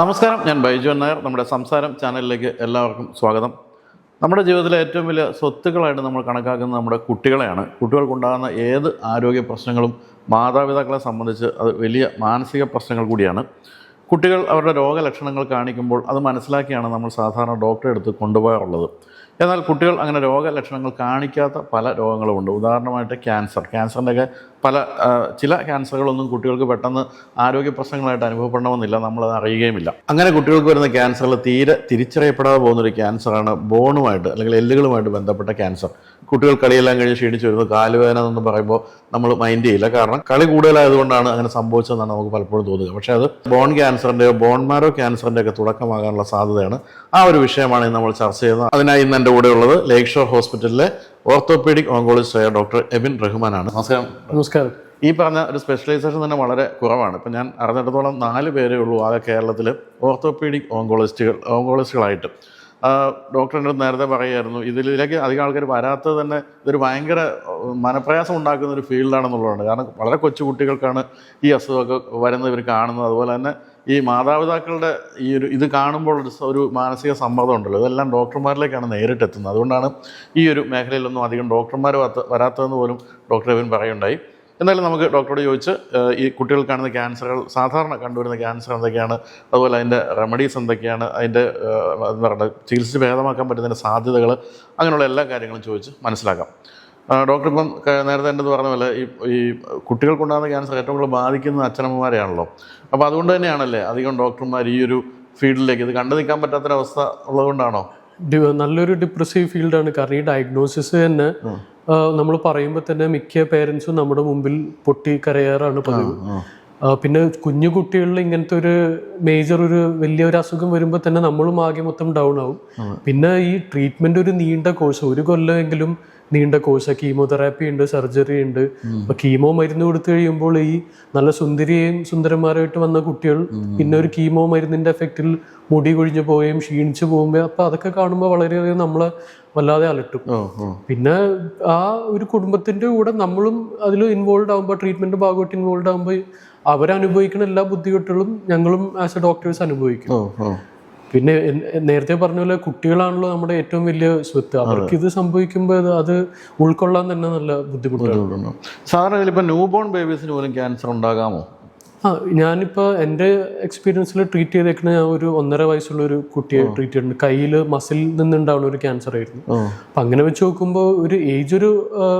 നമസ്കാരം ഞാൻ ബൈജു നായർ. നമ്മുടെ സംസാരം ചാനലിലേക്ക് എല്ലാവർക്കും സ്വാഗതം. നമ്മുടെ ജീവിതത്തിലെ ഏറ്റവും വലിയ സ്വത്തുക്കളായിട്ട് നമ്മൾ കണക്കാക്കുന്നത് നമ്മുടെ കുട്ടികളെയാണ്. കുട്ടികൾക്കുണ്ടാകുന്ന ഏത് ആരോഗ്യ പ്രശ്നങ്ങളും മാതാപിതാക്കളെ സംബന്ധിച്ച് അത് വലിയ മാനസിക പ്രശ്നങ്ങൾ കൂടിയാണ്. കുട്ടികൾ അവരുടെ രോഗലക്ഷണങ്ങൾ കാണിക്കുമ്പോൾ അത് മനസ്സിലാക്കിയാണ് നമ്മൾ സാധാരണ ഡോക്ടറെ അടുത്ത് കൊണ്ടുപോകാറുള്ളത്. എന്നാൽ കുട്ടികൾ അങ്ങനെ രോഗലക്ഷണങ്ങൾ കാണിക്കാത്ത പല രോഗങ്ങളുമുണ്ട്. ഉദാഹരണമായിട്ട് ക്യാൻസർ. ക്യാൻസറിന്റെയൊക്കെ പല ചില ക്യാൻസറുകളൊന്നും കുട്ടികൾക്ക് പെട്ടെന്ന് ആരോഗ്യ പ്രശ്നങ്ങളായിട്ട് അനുഭവപ്പെടണമെന്നില്ല നമ്മളത് അറിയുകയുമില്ല. അങ്ങനെ കുട്ടികൾക്ക് വരുന്ന ക്യാൻസറിൽ തീരെ തിരിച്ചറിയപ്പെടാതെ പോകുന്നൊരു ക്യാൻസറാണ് ബോണുമായിട്ട് അല്ലെങ്കിൽ എല്ലുകളുമായിട്ട് ബന്ധപ്പെട്ട ക്യാൻസർ. കുട്ടികൾ കളിയെല്ലാം കഴിഞ്ഞ് ക്ഷീണിച്ച് വരുന്നത് കാലുവേദന എന്ന് പറയുമ്പോൾ നമ്മൾ മൈൻഡ് ചെയ്യില്ല. കാരണം കളി കൂടുതലായതുകൊണ്ടാണ് അങ്ങനെ സംഭവിച്ചതെന്നാണ് നമുക്ക് പലപ്പോഴും തോന്നുക. പക്ഷേ അത് ബോൺ ക്യാൻസറിന്റെയോ ബോൺ മാരോ ക്യാൻസറിന്റെ ഒക്കെ തുടക്കമാകാനുള്ള സാധ്യതയാണ്. ആ ഒരു വിഷയമാണ് നമ്മൾ ചർച്ച ചെയ്യുന്നത്. അതിനായി ഇന്ന് എന്റെ കൂടെയുള്ളത് ലേക്ക് ഷോർ ഹോസ്പിറ്റലിലെ ഓർത്തോപീഡിക് ഓങ്കോളജിസ്റ്റായ ഡോക്ടർ എബിൻ റഹ്മാനാണ്. നമസ്കാരം. നമസ്കാരം. ഈ പറഞ്ഞ ഒരു സ്പെഷ്യലൈസേഷൻ തന്നെ വളരെ കുറവാണ്. ഇപ്പം ഞാൻ അറിഞ്ഞിടത്തോളം നാല് പേരേ ഉള്ളൂ ആകെ കേരളത്തിൽ ഓർത്തോപീഡിക് ഓങ്കോളജിസ്റ്റുകൾ ഓങ്കോളജിസ്റ്റുകളായിട്ട്. ഡോക്ടറിന്റെ നേരത്തെ പറയുമായിരുന്നു ഇതിലേക്ക് അധികം ആൾക്കാർ വരാത്തത് തന്നെ ഇതൊരു ഭയങ്കര മനപ്രയാസം ഉണ്ടാക്കുന്ന ഒരു ഫീൽഡാണെന്നുള്ളതാണ്. കാരണം വളരെ കൊച്ചു കുട്ടികൾക്കാണ് ഈ അസുഖമൊക്കെ വരുന്നത് ഇവർ കാണുന്നത്. അതുപോലെ തന്നെ ഈ മാതാപിതാക്കളുടെ ഈ ഒരു ഇത് കാണുമ്പോൾ ഒരു ഒരു മാനസിക സമ്മർദ്ദം ഉണ്ടല്ലോ. ഇതെല്ലാം ഡോക്ടർമാരിലേക്കാണ് നേരിട്ട് എത്തുന്നത്. അതുകൊണ്ടാണ് ഈ ഒരു മേഖലയിലൊന്നും അധികം ഡോക്ടർമാർ വരാത്തതെന്ന് പോലും ഡോക്ടർ എവിൻ പറയുണ്ടായി. എന്തായാലും നമുക്ക് ഡോക്ടറോട് ചോദിച്ച് ഈ കുട്ടികൾ കാണുന്ന ക്യാൻസറുകൾ സാധാരണ കണ്ടുവരുന്ന ക്യാൻസർ എന്തൊക്കെയാണ്? അതുപോലെ അതിന്റെ റെമഡീസ് എന്തൊക്കെയാണ്? അതിന്റെ എന്താ പറയുക ചികിത്സിച്ച് ഭേദമാക്കാൻ പറ്റുന്നതിന്റെ സാധ്യതകൾ അങ്ങനെയുള്ള എല്ലാ കാര്യങ്ങളും ചോദിച്ച് മനസ്സിലാക്കാം. ഡോക്ടർ ഇപ്പം നേരത്തെ എന്റെ പറഞ്ഞ പോലെ ഈ ഈ കുട്ടികൾക്കുണ്ടാകുന്ന ക്യാൻസർ ഏറ്റവും കൂടുതൽ ബാധിക്കുന്നത് അച്ഛനമ്മമാരെയാണല്ലോ. അപ്പോൾ അതുകൊണ്ട് തന്നെയാണല്ലേ അധികം ഡോക്ടർമാർ ഈ ഒരു ഫീൽഡിലേക്ക് ഇത് കണ്ടു നിൽക്കാൻ പറ്റാത്തൊരവസ്ഥ ഉള്ളതുകൊണ്ടാണോ? ഡി- നല്ലൊരു ഡിപ്രസീവ് ഫീൽഡാണ് കാരണം ഈ ഡയഗ്നോസിസ് തന്നെ നമ്മൾ പറയുമ്പോൾ തന്നെ മിക്ക പേരൻസും നമ്മുടെ മുമ്പിൽ പൊട്ടി കരയാറാണ് പതിവ്. പിന്നെ കുഞ്ഞു കുട്ടികളിൽ ഇങ്ങനത്തെ ഒരു മേജർ ഒരു വലിയ ഒരു അസുഖം വരുമ്പോൾ തന്നെ നമ്മളും ആകെ മൊത്തം ഡൗൺ ആവും. പിന്നെ ഈ ട്രീറ്റ്മെന്റ് ഒരു നീണ്ട കോഴ്സ് ഒരു കൊല്ലമെങ്കിലും നീണ്ട കോഴ്സ് കീമോതെറാപ്പി ഉണ്ട് സർജറി ഉണ്ട്. അപ്പൊ കീമോ മരുന്ന് കൊടുത്തു കഴിയുമ്പോൾ ഈ നല്ല സുന്ദരിയും സുന്ദരന്മാരായിട്ട് വന്ന കുട്ടികൾ പിന്നെ ഒരു കീമോ മരുന്നിന്റെ എഫക്റ്റിൽ മുടി കൊഴിഞ്ഞു പോവുകയും ക്ഷീണിച്ചു പോകുമ്പോൾ അപ്പൊ അതൊക്കെ കാണുമ്പോൾ വളരെയധികം നമ്മളെ വല്ലാതെ അലട്ടും. പിന്നെ ആ ഒരു കുടുംബത്തിന്റെ കൂടെ നമ്മളും അതിൽ ഇൻവോൾവ് ആകുമ്പോൾ ട്രീറ്റ്മെന്റ് ഭാഗമായിട്ട് ഇൻവോൾവ് ആകുമ്പോൾ അവരനുഭവിക്കുന്ന എല്ലാ ബുദ്ധിമുട്ടുകളും ഞങ്ങളും ആസ് എ ഡോക്ടേഴ്സ് അനുഭവിക്കും. പിന്നെ നേരത്തെ പറഞ്ഞ പോലെ കുട്ടികളാണല്ലോ നമ്മുടെ ഏറ്റവും വലിയ സ്വത്ത്. അവർക്ക് ഇത് സംഭവിക്കുമ്പോൾ അത് ഉൾക്കൊള്ളാൻ തന്നെ നല്ല ബുദ്ധിമുട്ടാണ്. ബുദ്ധിമുട്ടുണ്ടോ. സാധാരണ ഇതിലിപ്പോൾ ന്യൂ ബോൺ ബേബീസിന് പോലും ക്യാൻസർ ഉണ്ടാകാമോ? ആ ഞാനിപ്പോൾ എന്റെ എക്സ്പീരിയൻസിൽ ട്രീറ്റ് ചെയ്തേക്കുന്ന ഞാൻ ഒരു ഒന്നര വയസ്സുള്ള ഒരു കുട്ടിയെ ട്രീറ്റ് ചെയ്തിട്ടുണ്ട്. കയ്യിൽ മസിൽ നിന്നുണ്ടാവുന്ന ഒരു ക്യാൻസർ ആയിരുന്നു. അപ്പം അങ്ങനെ വെച്ച് നോക്കുമ്പോൾ ഒരു ഏജ് ഒരു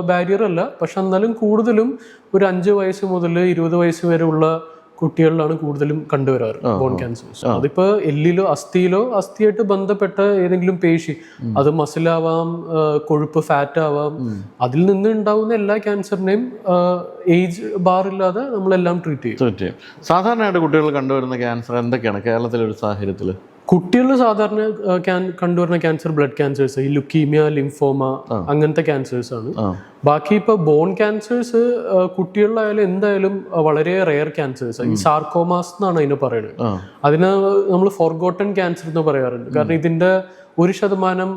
ബാരിയർ അല്ല. പക്ഷെ എന്നാലും കൂടുതലും ഒരു അഞ്ച് വയസ്സ് മുതൽ ഇരുപത് വയസ്സ് വരെയുള്ള ഉള്ള കുട്ടികളിലാണ് കൂടുതലും കണ്ടുവരാറ് ബോൺ ക്യാൻസേഴ്സ് അതിപ്പോ എല്ലിലോ അസ്ഥിയിലോ അസ്ഥിയായിട്ട് ബന്ധപ്പെട്ട ഏതെങ്കിലും പേശി അത് മസിലാവാം കൊഴുപ്പ് ഫാറ്റ് ആവാം അതിൽ നിന്ന് ഉണ്ടാവുന്ന എല്ലാ ക്യാൻസറിനെയും ഏജ് ബാർ ഇല്ലാതെ നമ്മളെല്ലാം ട്രീറ്റ് ചെയ്യും. സാധാരണയായിട്ട് കുട്ടികൾ കണ്ടുവരുന്ന ക്യാൻസർ എന്തൊക്കെയാണ്? കേരളത്തിലെ ഒരു സാഹചര്യത്തിൽ കുട്ടികളിൽ സാധാരണ കണ്ടുവരുന്ന ക്യാൻസർ ബ്ലഡ് ക്യാൻസേഴ്സ് ഈ ലുക്കീമിയ ലിംഫോമ അങ്ങനത്തെ ക്യാൻസേഴ്സ് ആണ്. ബാക്കി ഇപ്പൊ ബോൺ ക്യാൻസേഴ്സ് കുട്ടികളിലായാലും എന്തായാലും വളരെ റെയർ ക്യാൻസേഴ്സ് ഈ സാർക്കോമാസ് എന്നാണ് അതിനെ പറയുന്നത്. അതിന് നമ്മൾ ഫോർഗോട്ടൺ ക്യാൻസർ എന്ന് പറയാറുണ്ട്. കാരണം ഇതിന്റെ ഒരു ശതമാനം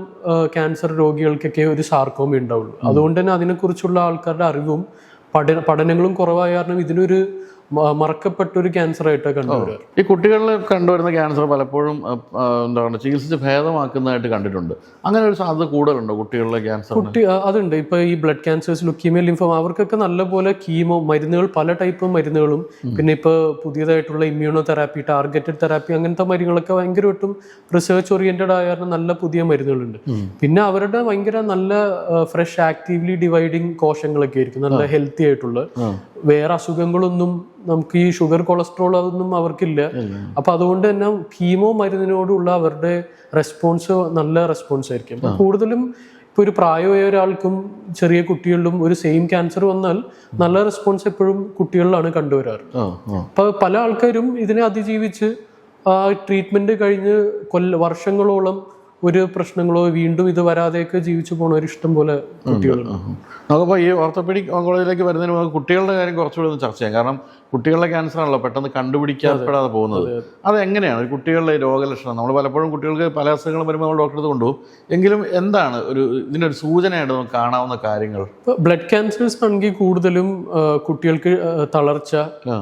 ക്യാൻസർ രോഗികൾക്കൊക്കെ ഒരു സാർക്കോമ ഉണ്ടാവുള്ളൂ. അതുകൊണ്ട് തന്നെ അതിനെക്കുറിച്ചുള്ള ആൾക്കാരുടെ അറിവും പഠന പഠനങ്ങളും കുറവായ കാരണം ഇതിനൊരു മ- മറക്കപ്പെട്ട ഒരു ക്യാൻസർ ആയിട്ട് കണ്ടുവരാറ് ഈ കുട്ടികളിൽ കണ്ടുവരുന്ന ക്യാൻസർ പലപ്പോഴും എന്താണ് ചികിത്സിച്ച് ഭേദമാക്കുന്നതായിട്ട് കണ്ടിട്ടുണ്ട്. അങ്ങനെ ഒരു സാധ്യത കൂടുതലുണ്ടോ കുട്ടികളിലെ ക്യാൻസർ കുട്ടി അതുണ്ട്. ഇപ്പൊ ഈ ബ്ലഡ് ക്യാൻസേഴ്സ് ലുക്കീമിയ ലിംഫോം അവർക്കൊക്കെ നല്ലപോലെ കീമോ മരുന്നുകൾ പല ടൈപ്പ് മരുന്നുകളും. പിന്നെ ഇപ്പൊ പുതിയതായിട്ടുള്ള ഇമ്മ്യൂണോ തെറാപ്പി ടാർഗറ്റഡ് തെറാപ്പി അങ്ങനത്തെ മരുന്നുകളൊക്കെ ഭയങ്കരമായിട്ടും റിസർച്ച് ഓറിയന്റഡ് ആയ കാരണം നല്ല പുതിയ മരുന്നുകളുണ്ട്. പിന്നെ അവരുടെ ഭയങ്കര നല്ല ഫ്രഷ് ആക്റ്റീവ്ലി ഡിവൈഡിങ് കോശങ്ങളൊക്കെ ആയിരിക്കും നല്ല ഹെൽത്തി ആയിട്ടുള്ള വേറെ അസുഖങ്ങളൊന്നും നമുക്ക് ഈ ഷുഗർ കൊളസ്ട്രോൾ അതൊന്നും അവർക്കില്ല. അപ്പൊ അതുകൊണ്ട് തന്നെ കീമോ മരുന്നിനോടുള്ള അവരുടെ റെസ്പോൺസ് നല്ല റെസ്പോൺസ് ആയിരിക്കും. കൂടുതലും ഇപ്പൊ ഒരു പ്രായമായ ഒരാൾക്കും ചെറിയ കുട്ടികളിലും ഒരു സെയിം ക്യാൻസർ വന്നാൽ നല്ല റെസ്പോൺസ് എപ്പോഴും കുട്ടികളിലാണ് കണ്ടുവരാറ്. അപ്പൊ പല ആൾക്കാരും ഇതിനെ അതിജീവിച്ച് ആ ട്രീറ്റ്മെന്റ് കഴിഞ്ഞ് കൊല്ല വർഷങ്ങളോളം ഒരു പ്രശ്നങ്ങളോ വീണ്ടും ഇത് വരാതെയൊക്കെ ജീവിച്ചു പോണവർ ഇഷ്ടം പോലെ കുട്ടികളുണ്ട്. നമുക്കിപ്പോൾ ഈ ഓർത്തോപീഡിക് ഓങ്കോളജിയിലേക്ക് വരുന്നതിന് മുമ്പ് കുട്ടികളുടെ കാര്യം കുറച്ചുകൂടി ഒന്ന് ചർച്ച ചെയ്യാം. കാരണം കുട്ടികളുടെ ക്യാൻസർ ആണല്ലോ പെട്ടെന്ന് കണ്ടുപിടിക്കപ്പെടാതെ പോകുന്നത്. അത് എങ്ങനെയാണ് ഒരു കുട്ടികളുടെ രോഗലക്ഷണം? നമ്മൾ പലപ്പോഴും കുട്ടികൾക്ക് പല അസുഖങ്ങളും വരുമ്പോൾ നമ്മൾ ഡോക്ടറെ കൊണ്ടുപോകും എങ്കിലും എന്താണ് ഒരു ഇതിനൊരു സൂചനയായിട്ട് നമുക്ക് കാണാവുന്ന കാര്യങ്ങൾ? ബ്ലഡ് ക്യാൻസേഴ്സ് ആണെങ്കിൽ കൂടുതലും കുട്ടികൾക്ക് തളർച്ച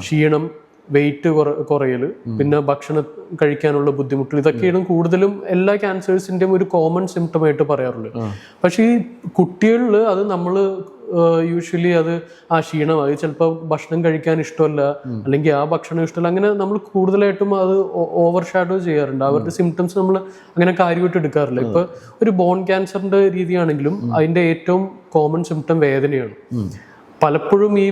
ക്ഷീണം വെയിറ്റ് കുറയൽ പിന്നെ ഭക്ഷണം കഴിക്കാനുള്ള ബുദ്ധിമുട്ടുകൾ ഇതൊക്കെയാണ് കൂടുതലും എല്ലാ ക്യാൻസേഴ്സിന്റെയും ഒരു കോമൺ സിംറ്റം ആയിട്ട് പറയാറുള്ളത് പക്ഷേ ഈ കുട്ടികളിൽ അത് നമ്മൾ യൂഷ്വലി അത് ആ ക്ഷീണമായി ചിലപ്പോൾ ഭക്ഷണം കഴിക്കാൻ ഇഷ്ടമല്ല അല്ലെങ്കിൽ ആ ഭക്ഷണം ഇഷ്ടമല്ല. അങ്ങനെ നമ്മൾ കൂടുതലായിട്ടും അത് ഓവർ ഷാഡോ ചെയ്യാറുണ്ട്. അവരുടെ സിംറ്റംസ് നമ്മൾ അങ്ങനെ കാര്യമായിട്ട് എടുക്കാറില്ല. ഇപ്പൊ ഒരു ബോൺ ക്യാൻസറിന്റെ രീതിയാണെങ്കിലും അതിന്റെ ഏറ്റവും കോമൺ സിംറ്റം വേദനയാണ്. പലപ്പോഴും ഈ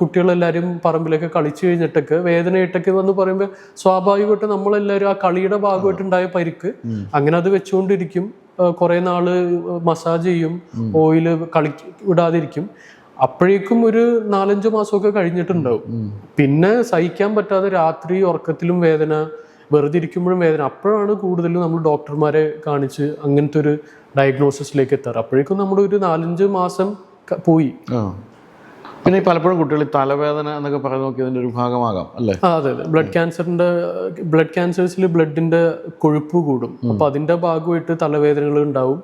കുട്ടികളെല്ലാവരും പറമ്പിലൊക്കെ കളിച്ചു കഴിഞ്ഞിട്ടൊക്കെ വേദനയിട്ടൊക്കെ വന്ന് പറയുമ്പോൾ സ്വാഭാവികമായിട്ട് നമ്മളെല്ലാവരും ആ കളിയുടെ ഭാഗമായിട്ടുണ്ടായ പരിക്ക്. അങ്ങനെ അത് വെച്ചുകൊണ്ടിരിക്കും. കുറെ നാൾ മസാജ് ചെയ്യും. ഓയിൽ കളി വിടാതിരിക്കും. അപ്പോഴേക്കും ഒരു നാലഞ്ച് മാസമൊക്കെ കഴിഞ്ഞിട്ടുണ്ടാവും. പിന്നെ സഹിക്കാൻ പറ്റാതെ രാത്രി ഉറക്കത്തിലും വേദന വെറുതെ ഇരിക്കുമ്പോഴും വേദന. അപ്പോഴാണ് കൂടുതലും നമ്മൾ ഡോക്ടർമാരെ കാണിച്ച് അങ്ങനത്തെ ഒരു ഡയഗ്നോസിസിലേക്ക് എത്താറ്. അപ്പോഴേക്കും നമ്മുടെ ഒരു നാലഞ്ച് മാസം പോയി. പിന്നെ പലപ്പോഴും കുട്ടികൾ ഈ തലവേദന എന്നൊക്കെ പറഞ്ഞു നോക്കി അതിന്റെ ഒരു ഭാഗമാകാം അല്ലേ? അതെ അതെ. ബ്ലഡ് ക്യാൻസറിന്റെ ബ്ലഡ് ക്യാൻസേഴ്സിൽ ബ്ലഡിന്റെ കൊഴുപ്പ് കൂടും. അപ്പൊ അതിന്റെ ഭാഗമായിട്ട് തലവേദനകൾ ഉണ്ടാവും.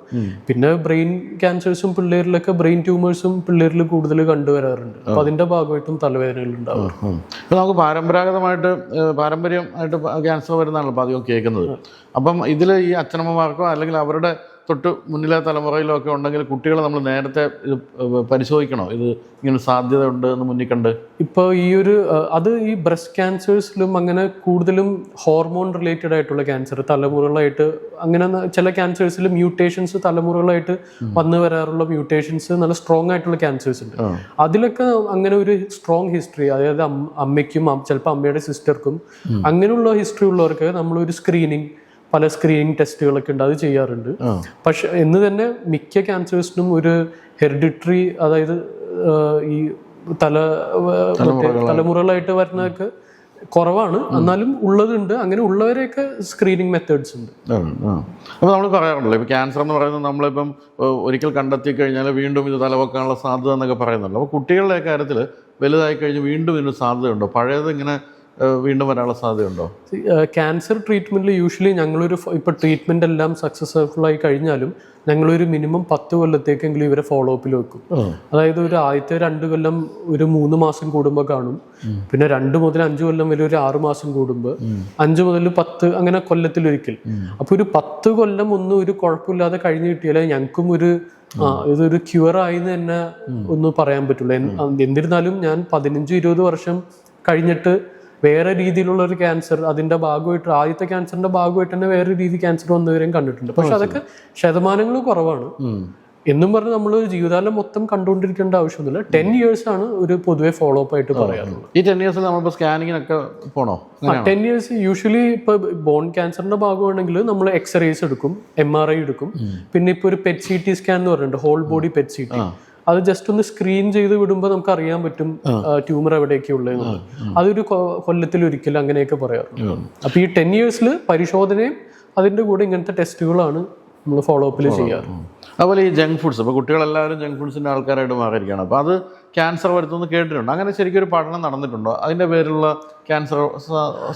പിന്നെ ബ്രെയിൻ ക്യാൻസേഴ്സും പിള്ളേരിലൊക്കെ ബ്രെയിൻ ട്യൂമേഴ്സും പിള്ളേരിൽ കൂടുതൽ കണ്ടുവരാറുണ്ട്. അപ്പൊ അതിന്റെ ഭാഗമായിട്ടും തലവേദനകൾ ഉണ്ടാവും. നമുക്ക് പരമ്പരാഗതമായിട്ട് പാരമ്പര്യമായിട്ട് ക്യാൻസർ വരുന്നതാണല്ലോ അപ്പോൾ അധികം കേൾക്കുന്നത്. അപ്പം ഇതിൽ ഈ അച്ഛനമ്മമാർക്കോ അല്ലെങ്കിൽ അവരുടെ തൊട്ട് മുന്നിലെ തലമുറയിലോ ഒക്കെ ഉണ്ടെങ്കിൽ കുട്ടികളെ നമ്മൾ നേരത്തെ ഇത് പരിശോധിക്കണോ? ഇത് ഇങ്ങനെ സാധ്യത ഉണ്ട് എന്ന് മുന്നിൽ കണ്ട്. ഇപ്പോൾ ഈ ഒരു അത് ഈ ബ്രസ്റ്റ് ക്യാൻസേഴ്സിലും അങ്ങനെ കൂടുതലും ഹോർമോൺ റിലേറ്റഡ് ആയിട്ടുള്ള ക്യാൻസർ തലമുറകളായിട്ട് അങ്ങനെ ചില ക്യാൻസേഴ്സിൽ മ്യൂട്ടേഷൻസ് തലമുറകളായിട്ട് വന്നു വരാറുള്ള മ്യൂട്ടേഷൻസ് നല്ല സ്ട്രോങ് ആയിട്ടുള്ള ക്യാൻസേഴ്സ് ഉണ്ട്. അതിലൊക്കെ അങ്ങനെ ഒരു സ്ട്രോങ് ഹിസ്റ്ററി അതായത് അമ്മയ്ക്കും ചിലപ്പോൾ അമ്മയുടെ സിസ്റ്റർക്കും അങ്ങനെയുള്ള ഹിസ്റ്ററി ഉള്ളവർക്ക് നമ്മളൊരു സ്ക്രീനിങ് പല സ്ക്രീനിങ് ടെസ്റ്റുകളൊക്കെ ഉണ്ട്. അത് ചെയ്യാറുണ്ട്. പക്ഷെ എന്ന് തന്നെ മിക്ക ക്യാൻസേഴ്സിനും ഒരു ഹെറിഡിറ്ററി അതായത് ഈ തല തലമുറകളായിട്ട്. വരുന്നതൊക്കെ കുറവാണ്. എന്നാലും ഉള്ളതുണ്ട്. അങ്ങനെ ഉള്ളവരെയൊക്കെ സ്ക്രീനിങ് മെത്തേഡ്സ് ഉണ്ട്. അപ്പോൾ നമ്മൾ പറയാറുണ്ടല്ലോ ഇപ്പൊ ക്യാൻസർ എന്ന് പറയുന്നത് നമ്മളിപ്പം ഒരിക്കൽ കണ്ടെത്തി കഴിഞ്ഞാൽ വീണ്ടും ഇത് തലവെക്കാനുള്ള സാധ്യത എന്നൊക്കെ പറയുന്നുണ്ടല്ലോ അപ്പോൾ കുട്ടികളുടെ കാര്യത്തിൽ വലുതായി കഴിഞ്ഞ് വീണ്ടും ഇതിന് സാധ്യതയുണ്ടോ? പഴയത് ഇങ്ങനെ വീണ്ടും വരാനുള്ള സാധ്യതയുണ്ടോ? ക്യാൻസർ ട്രീറ്റ്മെന്റിൽ യൂഷ്വലി ഞങ്ങളൊരു ഇപ്പോൾ ട്രീറ്റ്മെന്റ് ട്രീറ്റ്മെന്റ് എല്ലാം സക്സസ്ഫുൾ ആയി കഴിഞ്ഞാലും ഞങ്ങളൊരു മിനിമം പത്ത് കൊല്ലത്തേക്കെങ്കിലും ഇവരെ ഫോളോ അപ്പിൽ വെക്കും. അതായത് ഒരു ആദ്യത്തെ രണ്ട് കൊല്ലം ഒരു മൂന്ന് മാസം കൂടുമ്പോൾ കാണും. പിന്നെ രണ്ട് മുതൽ അഞ്ച് കൊല്ലം വരെ ഒരു ആറ് മാസം കൂടുമ്പോൾ അഞ്ച് മുതൽ പത്ത് അങ്ങനെ കൊല്ലത്തിൽ ഒരിക്കൽ. അപ്പോൾ ഒരു പത്ത് കൊല്ലം ഒന്നും ഒരു കുഴപ്പമില്ലാതെ കഴിഞ്ഞ് കിട്ടിയാലേ ഞങ്ങൾക്കും ഒരു ആ ഇതൊരു ക്യൂർ ആയിന്ന് തന്നെ ഒന്ന് പറയാൻ പറ്റുള്ളൂ. എന്നിരുന്നാലും ഞാൻ പതിനഞ്ച് ഇരുപത് വർഷം കഴിഞ്ഞിട്ട് വേറെ രീതിയിലുള്ള ഒരു ക്യാൻസർ അതിന്റെ ഭാഗമായിട്ട് ആദ്യത്തെ ക്യാൻസറിന്റെ ഭാഗമായിട്ട് തന്നെ വേറെ രീതി ക്യാൻസർ വന്നവരെയും കണ്ടിട്ടുണ്ട്. പക്ഷെ അതൊക്കെ ശതമാനങ്ങൾ കുറവാണ്. എന്നും പറഞ്ഞ് നമ്മൾ ജീവിതകാലം മൊത്തം കണ്ടുകൊണ്ടിരിക്കേണ്ട ആവശ്യമൊന്നുമില്ല. ടെൻ ഇയേഴ്സ് ആണ് ഒരു പൊതുവെ ഫോളോ അപ്പ് ആയിട്ട് പറയാറുള്ളത്. ഈ ടെൻ ഇയേഴ്സിൽ നമ്മളിപ്പോൾ സ്കാനിങ്ങിനൊക്കെ പോണോ? ടെൻ ഇയേഴ്സ് യൂഷ്വലി ഇപ്പൊ ബോൺ ക്യാൻസറിന്റെ ഭാഗമാണെങ്കിൽ നമ്മൾ എക്സ്റേസ് എടുക്കും എം ആർ ഐ എടുക്കും. പിന്നെ ഇപ്പൊ ഒരു പെറ്റ് സി ടി സ്കാൻ എന്ന് പറഞ്ഞിട്ടുണ്ട് whole body PET C T അത് ജസ്റ്റ് ഒന്ന് സ്ക്രീൻ ചെയ്ത് വിടുമ്പോൾ നമുക്ക് അറിയാൻ പറ്റും ട്യൂമർ എവിടെയൊക്കെ ഉള്ളത് അതൊരു കൊല്ലത്തിൽ ഒരിക്കലും അങ്ങനെയൊക്കെ പറയാറുണ്ട്. അപ്പൊ ഈ ടെൻ ഇയേഴ്സിൽ പരിശോധനയും അതിന്റെ കൂടെ ഇങ്ങനത്തെ ടെസ്റ്റുകളാണ് നമ്മൾ ഫോളോ അപ്പിൽ ചെയ്യാറ്. അതുപോലെ ഈ ജങ്ക് ഫുഡ്സ് ഇപ്പോൾ കുട്ടികളെല്ലാവരും ജങ്ക് ഫുഡ്സിന്റെ ആൾക്കാരായിട്ട് മാറിയിരിക്കുകയാണ്. അപ്പോൾ അത് ക്യാൻസർ വരുത്തുമെന്ന് കേട്ടിട്ടുണ്ട്. അങ്ങനെ ശരിക്കും ഒരു പഠനം നടന്നിട്ടുണ്ടോ? അതിന്റെ പേരിലുള്ള ക്യാൻസർ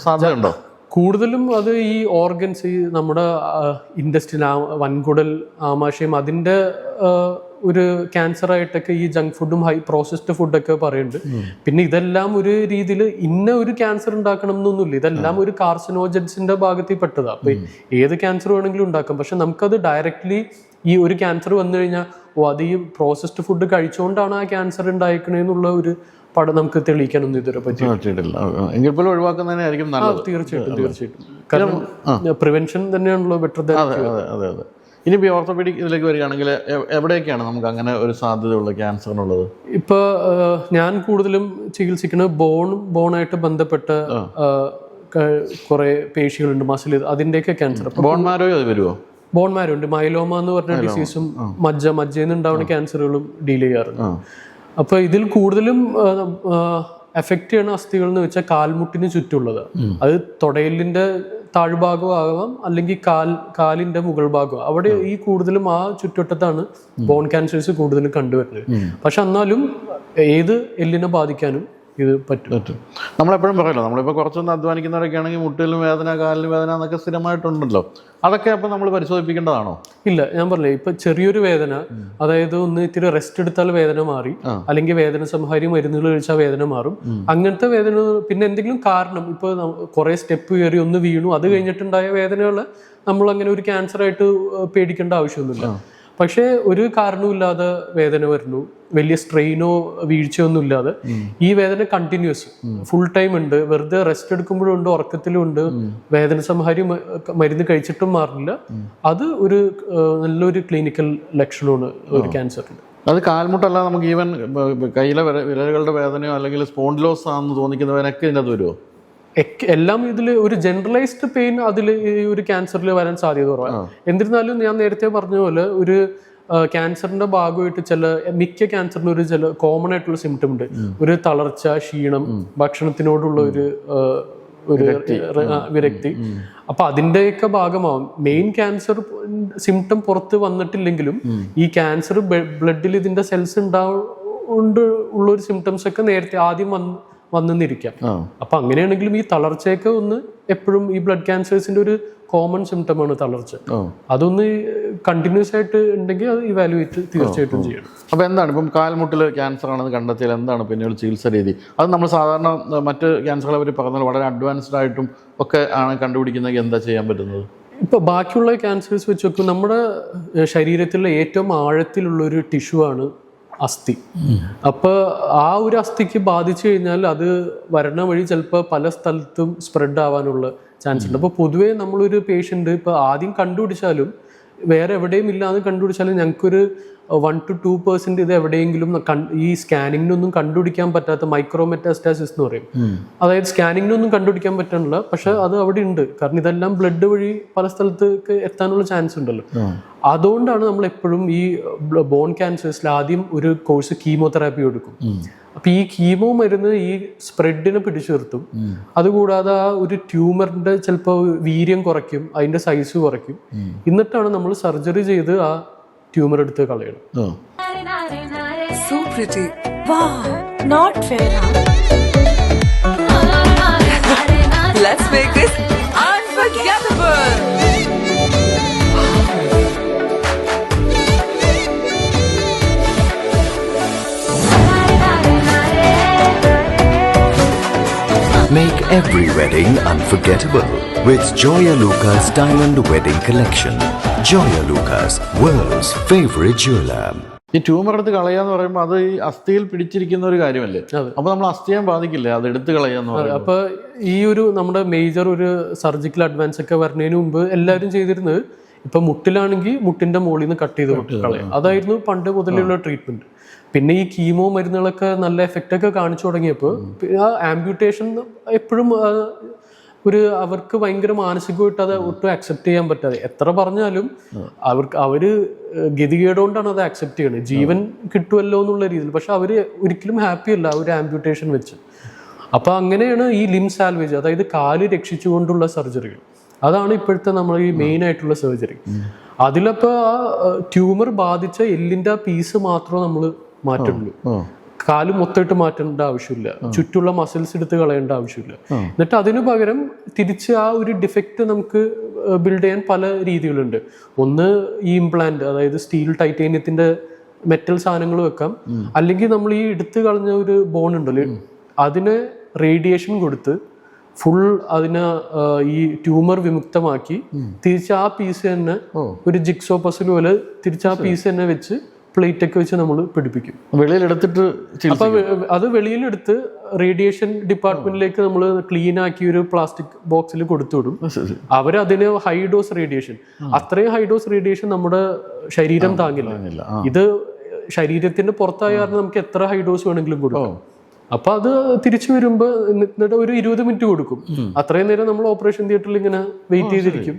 സാധ്യതയുണ്ടോ? കൂടുതലും അത് ഈ ഓർഗൻസ് ഈ നമ്മുടെ ഇൻഡസ്റ്റിൻ വൻകുടൽ ആമാശയം അതിന്റെ ആ, ഒരു ക്യാൻസർ ആയിട്ടൊക്കെ ഈ ജങ്ക് ഫുഡും ഹൈ പ്രോസസ്ഡ് ഫുഡൊക്കെ പറയുന്നുണ്ട്. പിന്നെ ഇതെല്ലാം ഒരു രീതിയിൽ ഇന്ന ഒരു ക്യാൻസർ ഉണ്ടാക്കണം എന്നൊന്നുമില്ല. ഇതെല്ലാം ഒരു കാർസിനോജൻസിന്റെ ഭാഗത്തിൽ പെട്ടതാ അപ്പൊ ഏത് ക്യാൻസർ വേണമെങ്കിലും ഉണ്ടാക്കാം. പക്ഷെ നമുക്കത് ഡയറക്ട്ലി ഈ ഒരു ക്യാൻസർ വന്നു കഴിഞ്ഞാൽ ഓ അത് ഈ പ്രോസസ്ഡ് ഫുഡ് കഴിച്ചുകൊണ്ടാണ് ആ ക്യാൻസർ ഉണ്ടായിക്കണേന്നുള്ള ഒരു പടം നമുക്ക് തെളിയിക്കാനൊന്നും ഇതുവരെ പറ്റി പറ്റിയിട്ടില്ല എങ്കിൽ പോലും ഒഴിവാക്കുന്നതന്നെയായിരിക്കും നല്ലത്. തീർച്ചയായിട്ടും തീർച്ചയായിട്ടും. കാരണം പ്രിവെൻഷൻ തന്നെയാണല്ലോ ബെറ്റർ അതെ അതെ അതെ. ഇനിയിപ്പോൾ ഓർത്തോപീഡിക് ഇതിലേക്ക് വരികയാണെങ്കിൽ എവിടെയൊക്കെയാണ് നമുക്ക് അങ്ങനെ ഒരു സാധ്യതയുള്ള ക്യാൻസറിനുള്ളത്? ഇപ്പൊ ഞാൻ കൂടുതലും ചികിത്സിക്കുന്നത് ബോൺ ബോണായിട്ട് ബന്ധപ്പെട്ട് കുറെ പേശികളുണ്ട് മസിൽ അതിന്റെയൊക്കെ ക്യാൻസർ. ബോൺ ബോൺമാരോ അത് വരുമോ ബോൺ ഉണ്ട്. മൈലോമ എന്ന് പറഞ്ഞ ഡിസീസും മജ്ജ മജ്ജയിൽ നിന്നുണ്ടാവുന്ന ക്യാൻസറുകളും ഡീൽ ചെയ്യാറുണ്ട്. അപ്പോൾ ഇതിൽ കൂടുതലും എഫക്റ്റ് ചെയ്യുന്ന അസ്ഥികൾ എന്ന് വെച്ചാൽ കാൽമുട്ടിന് ചുറ്റുള്ളത് അത് തുടയലിന്റെ താഴ്ഭാഗം ആകാം അല്ലെങ്കിൽ കാൽ കാലിന്റെ മുകൾ ഭാഗം അവിടെ ഈ കൂടുതലും ആ ചുറ്റുവട്ടത്താണ് ബോൺ ക്യാൻസേഴ്സ് കൂടുതലും കണ്ടുവരുന്നത്. പക്ഷെ എന്നാലും ഏത് എല്ലിനെ ബാധിക്കാനും ഇത് പറ്റും. പറ്റും. നമ്മളെപ്പോഴും പറയല്ലോ നമ്മളിപ്പോൾ കുറച്ചൊന്ന് അധ്വാനിക്കുന്നവരൊക്കെ ആണെങ്കിൽ മുട്ടിലും വേദന കാലിലും വേദന എന്നൊക്കെ സ്ഥിരമായിട്ടുണ്ടല്ലോ. അതൊക്കെ അപ്പോൾ നമ്മൾ പരിശോധിപ്പിക്കേണ്ടതാണോ? ഇല്ല ഞാൻ പറഞ്ഞില്ലേ ഇപ്പം ചെറിയൊരു വേദന അതായത് ഒന്ന് ഇത്തിരി റെസ്റ്റ് എടുത്താൽ വേദന മാറി അല്ലെങ്കിൽ വേദന സംഹാരി മരുന്നുകൾ കഴിച്ചാൽ വേദന മാറും. അങ്ങനത്തെ വേദന പിന്നെ എന്തെങ്കിലും കാരണം ഇപ്പോൾ കുറേ സ്റ്റെപ്പ് കയറി ഒന്ന് വീണു അത് കഴിഞ്ഞിട്ടുണ്ടായ വേദനകൾ നമ്മൾ അങ്ങനെ ഒരു ക്യാൻസർ ആയിട്ട് പേടിക്കേണ്ട ആവശ്യമൊന്നുമില്ല. പക്ഷേ ഒരു കാരണവുമില്ലാതെ വേദന വരുന്നു. വലിയ സ്ട്രെയിനോ വീഴ്ചയൊന്നും ഇല്ലാതെ. ഈ വേദന കണ്ടിന്യൂസ് ഫുൾ ടൈം ഉണ്ട്. വെറുതെ റെസ്റ്റ് എടുക്കുമ്പോഴും ഉണ്ട് ഉറക്കത്തിലും ഉണ്ട്. വേദന സംഹാരി മരുന്ന് കഴിച്ചിട്ടും മാറില്ല അത് ഒരു നല്ലൊരു ക്ലിനിക്കൽ ലക്ഷണമാണ് ഒരു ക്യാൻസറിന് അത് കാൽമുട്ടല്ല നമുക്ക് ഈവൻ കയ്യിലെ വിരലുകളുടെ വേദനയോ അല്ലെങ്കിൽ സ്പോണ്ടിലോസ് ആണെന്ന് തോന്നിക്കുന്നവനൊക്കെ ഇതിനകത്ത് വരുമോ എല്ലാം ഇതിൽ ഒരു ജനറലൈസ്ഡ് പെയിൻ അതിൽ ഈ ഒരു ക്യാൻസറിൽ വരാൻ സാധ്യത കുറവാണ് എന്നിരുന്നാലും ഞാൻ നേരത്തെ പറഞ്ഞ പോലെ ഒരു ക്യാൻസറിന്റെ ഭാഗമായിട്ട് ചില മിക്ക ക്യാൻസറിന് ഒരു ചില കോമൺ ആയിട്ടുള്ള സിംറ്റം ഉണ്ട്. ഒരു തളർച്ച ക്ഷീണം ഭക്ഷണത്തിനോടുള്ള ഒരു ഒരു വിരക്തി. അപ്പൊ അതിന്റെയൊക്കെ ഭാഗമാവും. മെയിൻ ക്യാൻസർ സിംറ്റം പുറത്ത് വന്നിട്ടില്ലെങ്കിലും ഈ ക്യാൻസർ ബ്ലഡിൽ ഇതിന്റെ സെൽസ് ഉണ്ടാവും ഉള്ള ഒരു സിംറ്റംസ് ഒക്കെ നേരത്തെ ആദ്യം വന്ന് വന്നെന്നിരിക്കാം. ആ. അപ്പൊ അങ്ങനെയാണെങ്കിലും ഈ തളർച്ചയൊക്കെ ഒന്ന് എപ്പോഴും ഈ ബ്ലഡ് ക്യാൻസേഴ്സിന്റെ ഒരു കോമൺ സിംറ്റം ആണ് തളർച്ച. അതൊന്ന് കണ്ടിന്യൂസ് ആയിട്ട് ഉണ്ടെങ്കിൽ അത് ഇവാലുവേറ്റ് തീർച്ചയായിട്ടും ചെയ്യണം. അപ്പോൾ എന്താണ്? ഇപ്പം കാൽമുട്ടിൽ ക്യാൻസർ ആണെന്ന് കണ്ടെത്തിയാൽ എന്താണ് പിന്നീട് ചികിത്സ രീതി? അത് നമ്മൾ സാധാരണ മറ്റ് ക്യാൻസറുകളെ പറ്റി പറഞ്ഞാൽ വളരെ അഡ്വാൻസ്ഡ് ആയിട്ടും ഒക്കെ ആണ് കണ്ടുപിടിക്കുന്നതെങ്കിൽ എന്താ ചെയ്യാൻ പറ്റുന്നത്? ഇപ്പൊ ബാക്കിയുള്ള ക്യാൻസേഴ്സ് വെച്ചൊക്കെ നമ്മുടെ ശരീരത്തിലെ ഏറ്റവും ആഴത്തിലുള്ള ഒരു ടിഷ്യൂ ആണ് അസ്ഥി. അപ്പൊ ആ ഒരു അസ്ഥിക്ക് ബാധിച്ചു കഴിഞ്ഞാൽ അത് വരണ വഴി ചിലപ്പോൾ പല സ്ഥലത്തും സ്പ്രെഡ് ആവാനുള്ള ചാൻസ് ഉണ്ട്. അപ്പൊ പൊതുവേ നമ്മളൊരു പേഷ്യന്റ് ഇപ്പൊ ആദ്യം കണ്ടുപിടിച്ചാലും വേറെ എവിടെയും ഇല്ലാന്ന് കണ്ടുപിടിച്ചാലും ഞങ്ങൾക്കൊരു വൺ ടു ടു പെർസെന്റ് ഇത് എവിടെയെങ്കിലും ഈ സ്കാനിങ്ങിനൊന്നും കണ്ടുപിടിക്കാൻ പറ്റാത്ത മൈക്രോമെറ്റാസ്റ്റാസിസ് എന്ന് പറയും. അതായത് സ്കാനിങ്ങിനൊന്നും കണ്ടുപിടിക്കാൻ പറ്റണില്ല പക്ഷെ അത് അവിടെ ഉണ്ട്. കാരണം ഇതെല്ലാം ബ്ലഡ് വഴി പല സ്ഥലത്തേക്ക് എത്താനുള്ള ചാൻസ് ഉണ്ടല്ലോ. അതുകൊണ്ടാണ് നമ്മൾ എപ്പോഴും ഈ ബോൺ ക്യാൻസേഴ്സിൽ ആദ്യം ഒരു കോഴ്സ് കീമോതെറാപ്പി കൊടുക്കും അപ്പൊ ഈ കീമോ മരുന്ന് ഈ സ്പ്രെഡിനെ പിടിച്ചു നിർത്തും അതുകൂടാതെ ആ ഒരു ട്യൂമറിന്റെ ചിലപ്പോൾ വീര്യം കുറയ്ക്കും അതിന്റെ സൈസ് കുറയ്ക്കും. എന്നിട്ടാണ് നമ്മൾ സർജറി ചെയ്ത് ആ ട്യൂമർ എടുത്ത് കളയണം ഓ So pretty. Wow, not fair. Let's make this unforgettable. Make every wedding unforgettable with Joya Lucas Diamond Wedding Collection. Joya Lukkas world's favourite jeweller ഈ ട്യൂമർ എടുത്ത് എന്ന് പറയുമ്പോൾ അത് ഈ അസ്ഥിയിൽ പിടിച്ചിരിക്കുന്ന ഒരു കാര്യമല്ലേ? അപ്പൊ അപ്പോൾ നമ്മൾ അസ്ഥിയെ ബാധിക്കില്ലേ? അത് എടുത്ത് കളയാന്ന് പറയുന്നത്. അപ്പൊ ഈ ഒരു നമ്മുടെ മേജർ ഒരു സർജിക്കൽ അഡ്വാൻസ് ഒക്കെ വരുന്നതിന് മുമ്പ് എല്ലാവരും ചെയ്തിരുന്നത് ഇപ്പൊ മുട്ടിലാണെങ്കിൽ മുട്ടിന്റെ മുകളിൽ നിന്ന് കട്ട് ചെയ്ത് കളയാം അതായിരുന്നു പണ്ട് മുതലുള്ള ട്രീറ്റ്മെന്റ് പിന്നെ ഈ കീമോ മരുന്നുകളൊക്കെ നല്ല എഫക്റ്റ് ഒക്കെ കാണിച്ചു തുടങ്ങിയപ്പോൾ ആ ആംബ്യൂട്ടേഷൻ എപ്പോഴും ഒരു അവർക്ക് ഭയങ്കര മാനസികമായിട്ട് അത് ഒട്ടും അക്സെപ്റ്റ് ചെയ്യാൻ പറ്റാതെ. എത്ര പറഞ്ഞാലും അവർക്ക് അവർ ഗതികേടുകൊണ്ടാണ് അത് അക്സെപ്റ്റ് ചെയ്യുന്നത് ജീവൻ കിട്ടുമല്ലോ എന്നുള്ള രീതിയിൽ. പക്ഷെ അവർ ഒരിക്കലും ഹാപ്പി അല്ല ഒരു ആംപ്യൂട്ടേഷൻ വെച്ച്. അപ്പൊ അങ്ങനെയാണ് ഈ ലിം സാൽവേജ് അതായത് കാൽ രക്ഷിച്ചുകൊണ്ടുള്ള സർജറികൾ അതാണ് ഇപ്പോഴത്തെ നമ്മൾ ഈ മെയിൻ ആയിട്ടുള്ള സർജറി അതിലപ്പോ ആ ട്യൂമർ ബാധിച്ച എല്ലിന്റെ ആ പീസ് മാത്രമേ നമ്മൾ മാറ്റുള്ളൂ. കാൽ മൊത്തമായിട്ട് മാറ്റേണ്ട ആവശ്യമില്ല. ചുറ്റുള്ള മസിൽസ് എടുത്ത് കളയേണ്ട ആവശ്യമില്ല. എന്നിട്ട് അതിനു പകരം തിരിച്ച് ആ ഒരു ഡിഫക്റ്റ് നമുക്ക് ബിൽഡ് ചെയ്യാൻ പല രീതികളുണ്ട്. ഒന്ന് ഈ ഇംപ്ലാന്റ് അതായത് സ്റ്റീൽ ടൈറ്റേനിയത്തിന്റെ മെറ്റൽ സാധനങ്ങൾ വെക്കാം. അല്ലെങ്കിൽ നമ്മൾ ഈ എടുത്തു കളഞ്ഞ ഒരു ബോൺ ഉണ്ടല്ലോ. അതിന് റേഡിയേഷൻ കൊടുത്ത് ഫുൾ അതിനെ ഈ ട്യൂമർ വിമുക്തമാക്കി തിരിച്ച് ആ പീസ് തന്നെ ഒരു ജിക്സോ പസിൽ പോലെ തിരിച്ച് ആ പീസ് തന്നെ വെച്ച് പ്ലേറ്റ് ഒക്കെ വെച്ച് നമ്മൾ പിടിപ്പിക്കും. വെളിയിൽ എടുത്തിട്ട് അപ്പൊ അത് വെളിയിലെടുത്ത് റേഡിയേഷൻ ഡിപ്പാർട്ട്മെന്റിലേക്ക് നമ്മൾ ക്ലീൻ ആക്കി ഒരു പ്ലാസ്റ്റിക് ബോക്സിൽ കൊടുത്തു വിടും ശരി. അവരതിന് ഹൈ ഡോസ് റേഡിയേഷൻ. അത്രയും ഹൈ ഡോസ് റേഡിയേഷൻ നമ്മുടെ ശരീരം താങ്ങില്ല. ഇത് ശരീരത്തിന്റെ പുറത്തായ കാരണം നമുക്ക് എത്ര ഹൈ ഡോസ് വേണമെങ്കിലും കൊടുക്കാം. അപ്പൊ അത് തിരിച്ചു വരുമ്പോ എന്നിട്ട് ഒരു ഇരുപത് മിനിറ്റ് കൊടുക്കും. അത്രയും നേരം നമ്മൾ ഓപ്പറേഷൻ തിയേറ്ററിൽ ഇങ്ങനെ വെയിറ്റ് ചെയ്തിരിക്കും.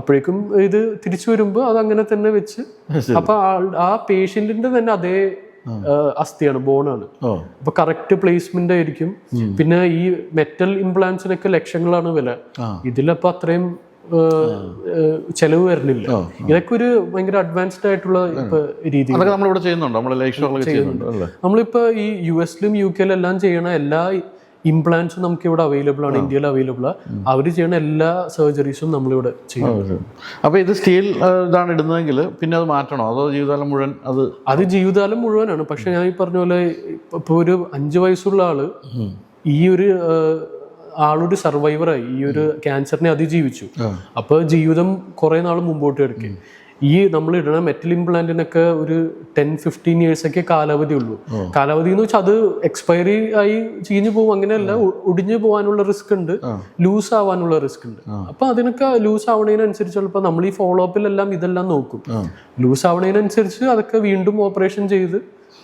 അപ്പോഴേക്കും ഇത് തിരിച്ചു വരുമ്പോ അത് അങ്ങനെ തന്നെ വെച്ച് അപ്പൊ ആ പേഷ്യന്റിന്റെ തന്നെ അതേ അസ്ഥിയാണ് ബോണാണ്. അപ്പൊ കറക്റ്റ് പ്ലേസ്മെന്റ് ആയിരിക്കും. പിന്നെ ഈ മെറ്റൽ ഇംപ്ലാന്റ്സിനൊക്കെ ലക്ഷങ്ങളാണ് വില. ഇതിലപ്പോ അത്രയും ചെലവ് വരുന്നില്ല ഇതൊക്കെ ഒരു ഭയങ്കര അഡ്വാൻസ്ഡ് ആയിട്ടുള്ള രീതി നമ്മളിവിടെ ചെയ്യുന്നുണ്ടോ? ചെയ്യുന്നുണ്ട്. നമ്മളിപ്പോ ഈ യു എസിലും യു കെയിലും എല്ലാം ചെയ്യണ എല്ലാ ഇംപ്ലാന്റ്സും നമുക്ക് ഇവിടെ അവൈലബിൾ ആണ് ഇന്ത്യയിൽ അവൈലബിൾ ആണ് അവർ ചെയ്യുന്ന എല്ലാ സർജറീസും നമ്മളിവിടെ ചെയ്യും അപ്പോൾ ഇത് സ്റ്റീൽ ഇതാണ് ഇടുന്നതെങ്കിൽ പിന്നെ അത് മാറ്റണോ? അതോ ജീവിതകാലം മുഴുവൻ അത് അത് ജീവിതകാലം മുഴുവനാണ്. പക്ഷെ ഞാൻ ഈ പറഞ്ഞ പോലെ ഇപ്പൊ- ഒരു അഞ്ചു വയസ്സുള്ള ആൾ ഈ ഒരു ആളൊരു സർവൈവറായി ഈ ഒരു ക്യാൻസറിനെ അതിജീവിച്ചു. അപ്പൊ ജീവിതം കുറെ നാൾ മുമ്പോട്ട് എടുക്കും. ഈ നമ്മൾ ഇടണ മെറ്റൽ ഇംപ്ലാന്റിനൊക്കെ ഒരു ടെൻ ഫിഫ്റ്റീൻ ഇയേഴ്സ് ഒക്കെ കാലാവധി ഉള്ളൂ. കാലാവധി എന്ന് വെച്ചാൽ അത് എക്സ്പയറി ആയി ചീഞ്ഞു പോകും അങ്ങനെയല്ല ഒടിഞ്ഞു പോകാനുള്ള റിസ്ക് ഉണ്ട്. ലൂസ് ആവാനുള്ള റിസ്ക് ഉണ്ട്. അപ്പൊ അതിനൊക്കെ ലൂസ് ആവണതിനനുസരിച്ച് ചിലപ്പോൾ നമ്മൾ ഈ ഫോളോ അപ്പിലെല്ലാം ഇതെല്ലാം നോക്കും. ലൂസ് ആവണതിനനുസരിച്ച് അതൊക്കെ വീണ്ടും ഓപ്പറേഷൻ ചെയ്ത്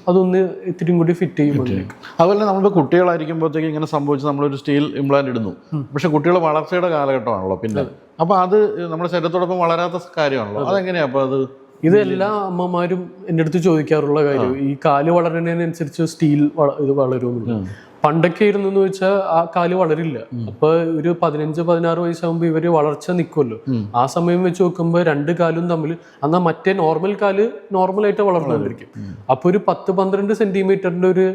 അതൊന്ന് ഇത്തിരി കൂടി ഫിറ്റ് ചെയ്യും. അതുപോലെ നമ്മുടെ കുട്ടികളായിരിക്കുമ്പോഴത്തേക്ക് ഇങ്ങനെ സംഭവിച്ച് നമ്മളൊരു സ്റ്റീൽ ഇംപ്ലാന്റ് ഇടുന്നു. പക്ഷെ കുട്ടികൾ വളർച്ചയുടെ കാലഘട്ടമാണല്ലോ പിന്നെ. അപ്പോൾ അത് നമ്മുടെ ശരീരത്തോടൊപ്പം വളരാത്ത കാര്യമാണല്ലോ. അതെങ്ങനെയാ അപ്പോൾ അത് ഇത് എല്ലാ അമ്മമാരും എന്റെ അടുത്ത് ചോദിക്കാറുള്ള കാര്യം. ഈ കാൽ വളരുന്നതിനനുസരിച്ച് സ്റ്റീൽ ഇത് വളരുമെന്നുള്ളത് പണ്ടൊക്കെ ഇരുന്നെന്ന് വെച്ചാൽ ആ കാൽ വളരില്ല. അപ്പൊ ഒരു പതിനഞ്ച് പതിനാറ് വയസ്സാകുമ്പോൾ ഇവർ വളർച്ച നിൽക്കുമല്ലോ ആ സമയം വെച്ച് നോക്കുമ്പോൾ രണ്ട് കാലും തമ്മിൽ എന്നാ മറ്റേ നോർമൽ കാൽ നോർമലായിട്ട് വളർന്നുകൊണ്ടിരിക്കും. അപ്പൊ ഒരു പത്ത് പന്ത്രണ്ട് സെന്റിമീറ്ററിന്റെ ഒരു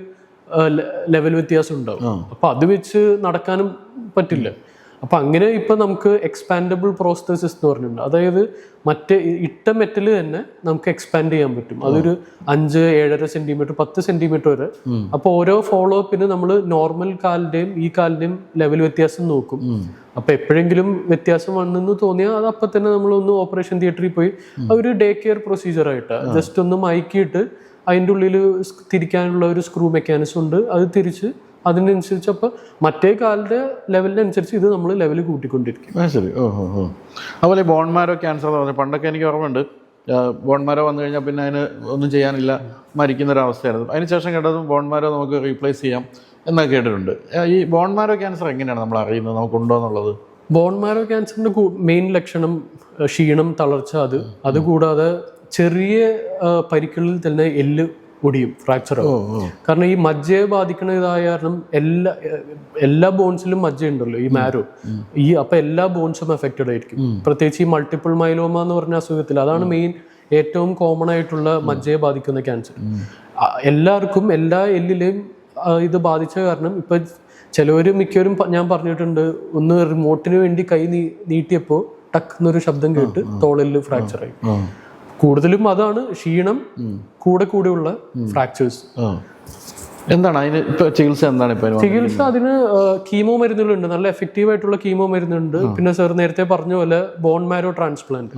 ലെവൽ വ്യത്യാസം ഉണ്ടാവും. അപ്പൊ അത് വെച്ച് നടക്കാനും പറ്റില്ല. അപ്പൊ അങ്ങനെ ഇപ്പം നമുക്ക് എക്സ്പാൻഡബിൾ പ്രോസ്തസിസ് എന്ന് പറഞ്ഞിട്ടുണ്ട്. അതായത് മറ്റേ ഇട്ട മെറ്റൽ തന്നെ നമുക്ക് എക്സ്പാൻഡ് ചെയ്യാൻ പറ്റും. അതൊരു അഞ്ച് ഏഴര സെന്റിമീറ്റർ പത്ത് സെന്റിമീറ്റർ വരെ. അപ്പൊ ഓരോ ഫോളോ അപ്പിന് നമ്മൾ നോർമൽ കാലിന്റെയും ഈ കാലിന്റെയും ലെവൽ വ്യത്യാസം നോക്കും. അപ്പൊ എപ്പോഴെങ്കിലും വ്യത്യാസം വന്നെന്ന് തോന്നിയാൽ അത് അപ്പൊ തന്നെ നമ്മൾ ഒന്ന് ഓപ്പറേഷൻ തിയേറ്ററിൽ പോയി ഒരു ഡേ കെയർ പ്രൊസീജിയർ ആയിട്ട്. ജസ്റ്റ് ഒന്ന് മയക്കിയിട്ട് അതിന്റെ ഉള്ളിൽ തിരിക്കാനുള്ള ഒരു സ്ക്രൂ മെക്കാനിസം ഉണ്ട്. അത് തിരിച്ച് അതിനനുസരിച്ച് അപ്പോൾ മറ്റേ കാലത്തെ ലെവലിനനുസരിച്ച് ഇത് നമ്മൾ ലെവൽ കൂട്ടിക്കൊണ്ടിരിക്കും. ശരി ഓ ഓ ഓ. അതുപോലെ ബോൺമാരോ ക്യാൻസർ എന്ന് പറഞ്ഞാൽ പണ്ടൊക്കെ എനിക്ക് ഓർമ്മയുണ്ട്. ബോൺമാരോ വന്നു കഴിഞ്ഞാൽ പിന്നെ അതിന് ഒന്നും ചെയ്യാനില്ല മരിക്കുന്ന ഒരു അവസ്ഥയായിരുന്നു അതിന് ശേഷം കേട്ടതും ബോൺമാരോ നമുക്ക് റീപ്ലേസ് ചെയ്യാം എന്നൊക്കെ കേട്ടിട്ടുണ്ട്. ഈ ബോൺമാരോ ക്യാൻസർ എങ്ങനെയാണ് നമ്മൾ അറിയുന്നത്? നമുക്കുണ്ടോ എന്നുള്ളത്? ബോൺമാരോ ക്യാൻസറിന്റെ മെയിൻ ലക്ഷണം ക്ഷീണം തളർച്ച അത്. അതുകൂടാതെ ചെറിയ പരിക്കുകളിൽ തന്നെ എല്ല് ഒടിയും ഫ്രാക്ചർ ആവും. കാരണം ഈ മജ്ജയെ ബാധിക്കുന്നതായ കാരണം എല്ലാ എല്ലാ ബോൺസിലും മജ്ജ ഉണ്ടല്ലോ ഈ മാരോ ഈ അപ്പൊ എല്ലാ ബോൺസും എഫക്റ്റഡ് ആയിരിക്കും. പ്രത്യേകിച്ച് ഈ മൾട്ടിപ്പിൾ മൈലോമ എന്ന് പറഞ്ഞ അസുഖത്തിൽ അതാണ് മെയിൻ ഏറ്റവും കോമൺ ആയിട്ടുള്ള മജ്ജയെ ബാധിക്കുന്ന ക്യാൻസർ എല്ലാവർക്കും എല്ലാ എല്ലിലെയും ഇത് ബാധിച്ച കാരണം ഇപ്പൊ ചിലവര് മിക്കവരും ഞാൻ പറഞ്ഞിട്ടുണ്ട് ഒന്ന് റിമോട്ടിന് വേണ്ടി കൈ നീ- നീട്ടിയപ്പോ ടക്ക് എന്നൊരു ശബ്ദം കേട്ട് തോളിൽ ഫ്രാക്ചർ ആയി. കൂടുതലും അതാണ് ക്ഷീണം കൂടെ കൂടെയുള്ള ഫ്രാക്ചേഴ്സ് എന്താണ് അതിന് ചികിത്സ എന്താണ് ചികിത്സ അതിന് കീമോ മരുന്നുകളുണ്ട്. നല്ല എഫക്റ്റീവ് ആയിട്ടുള്ള കീമോ മരുന്നുണ്ട്. പിന്നെ സാർ നേരത്തെ പറഞ്ഞ പോലെ ബോൺ മാരോ ട്രാൻസ്പ്ലാന്റ്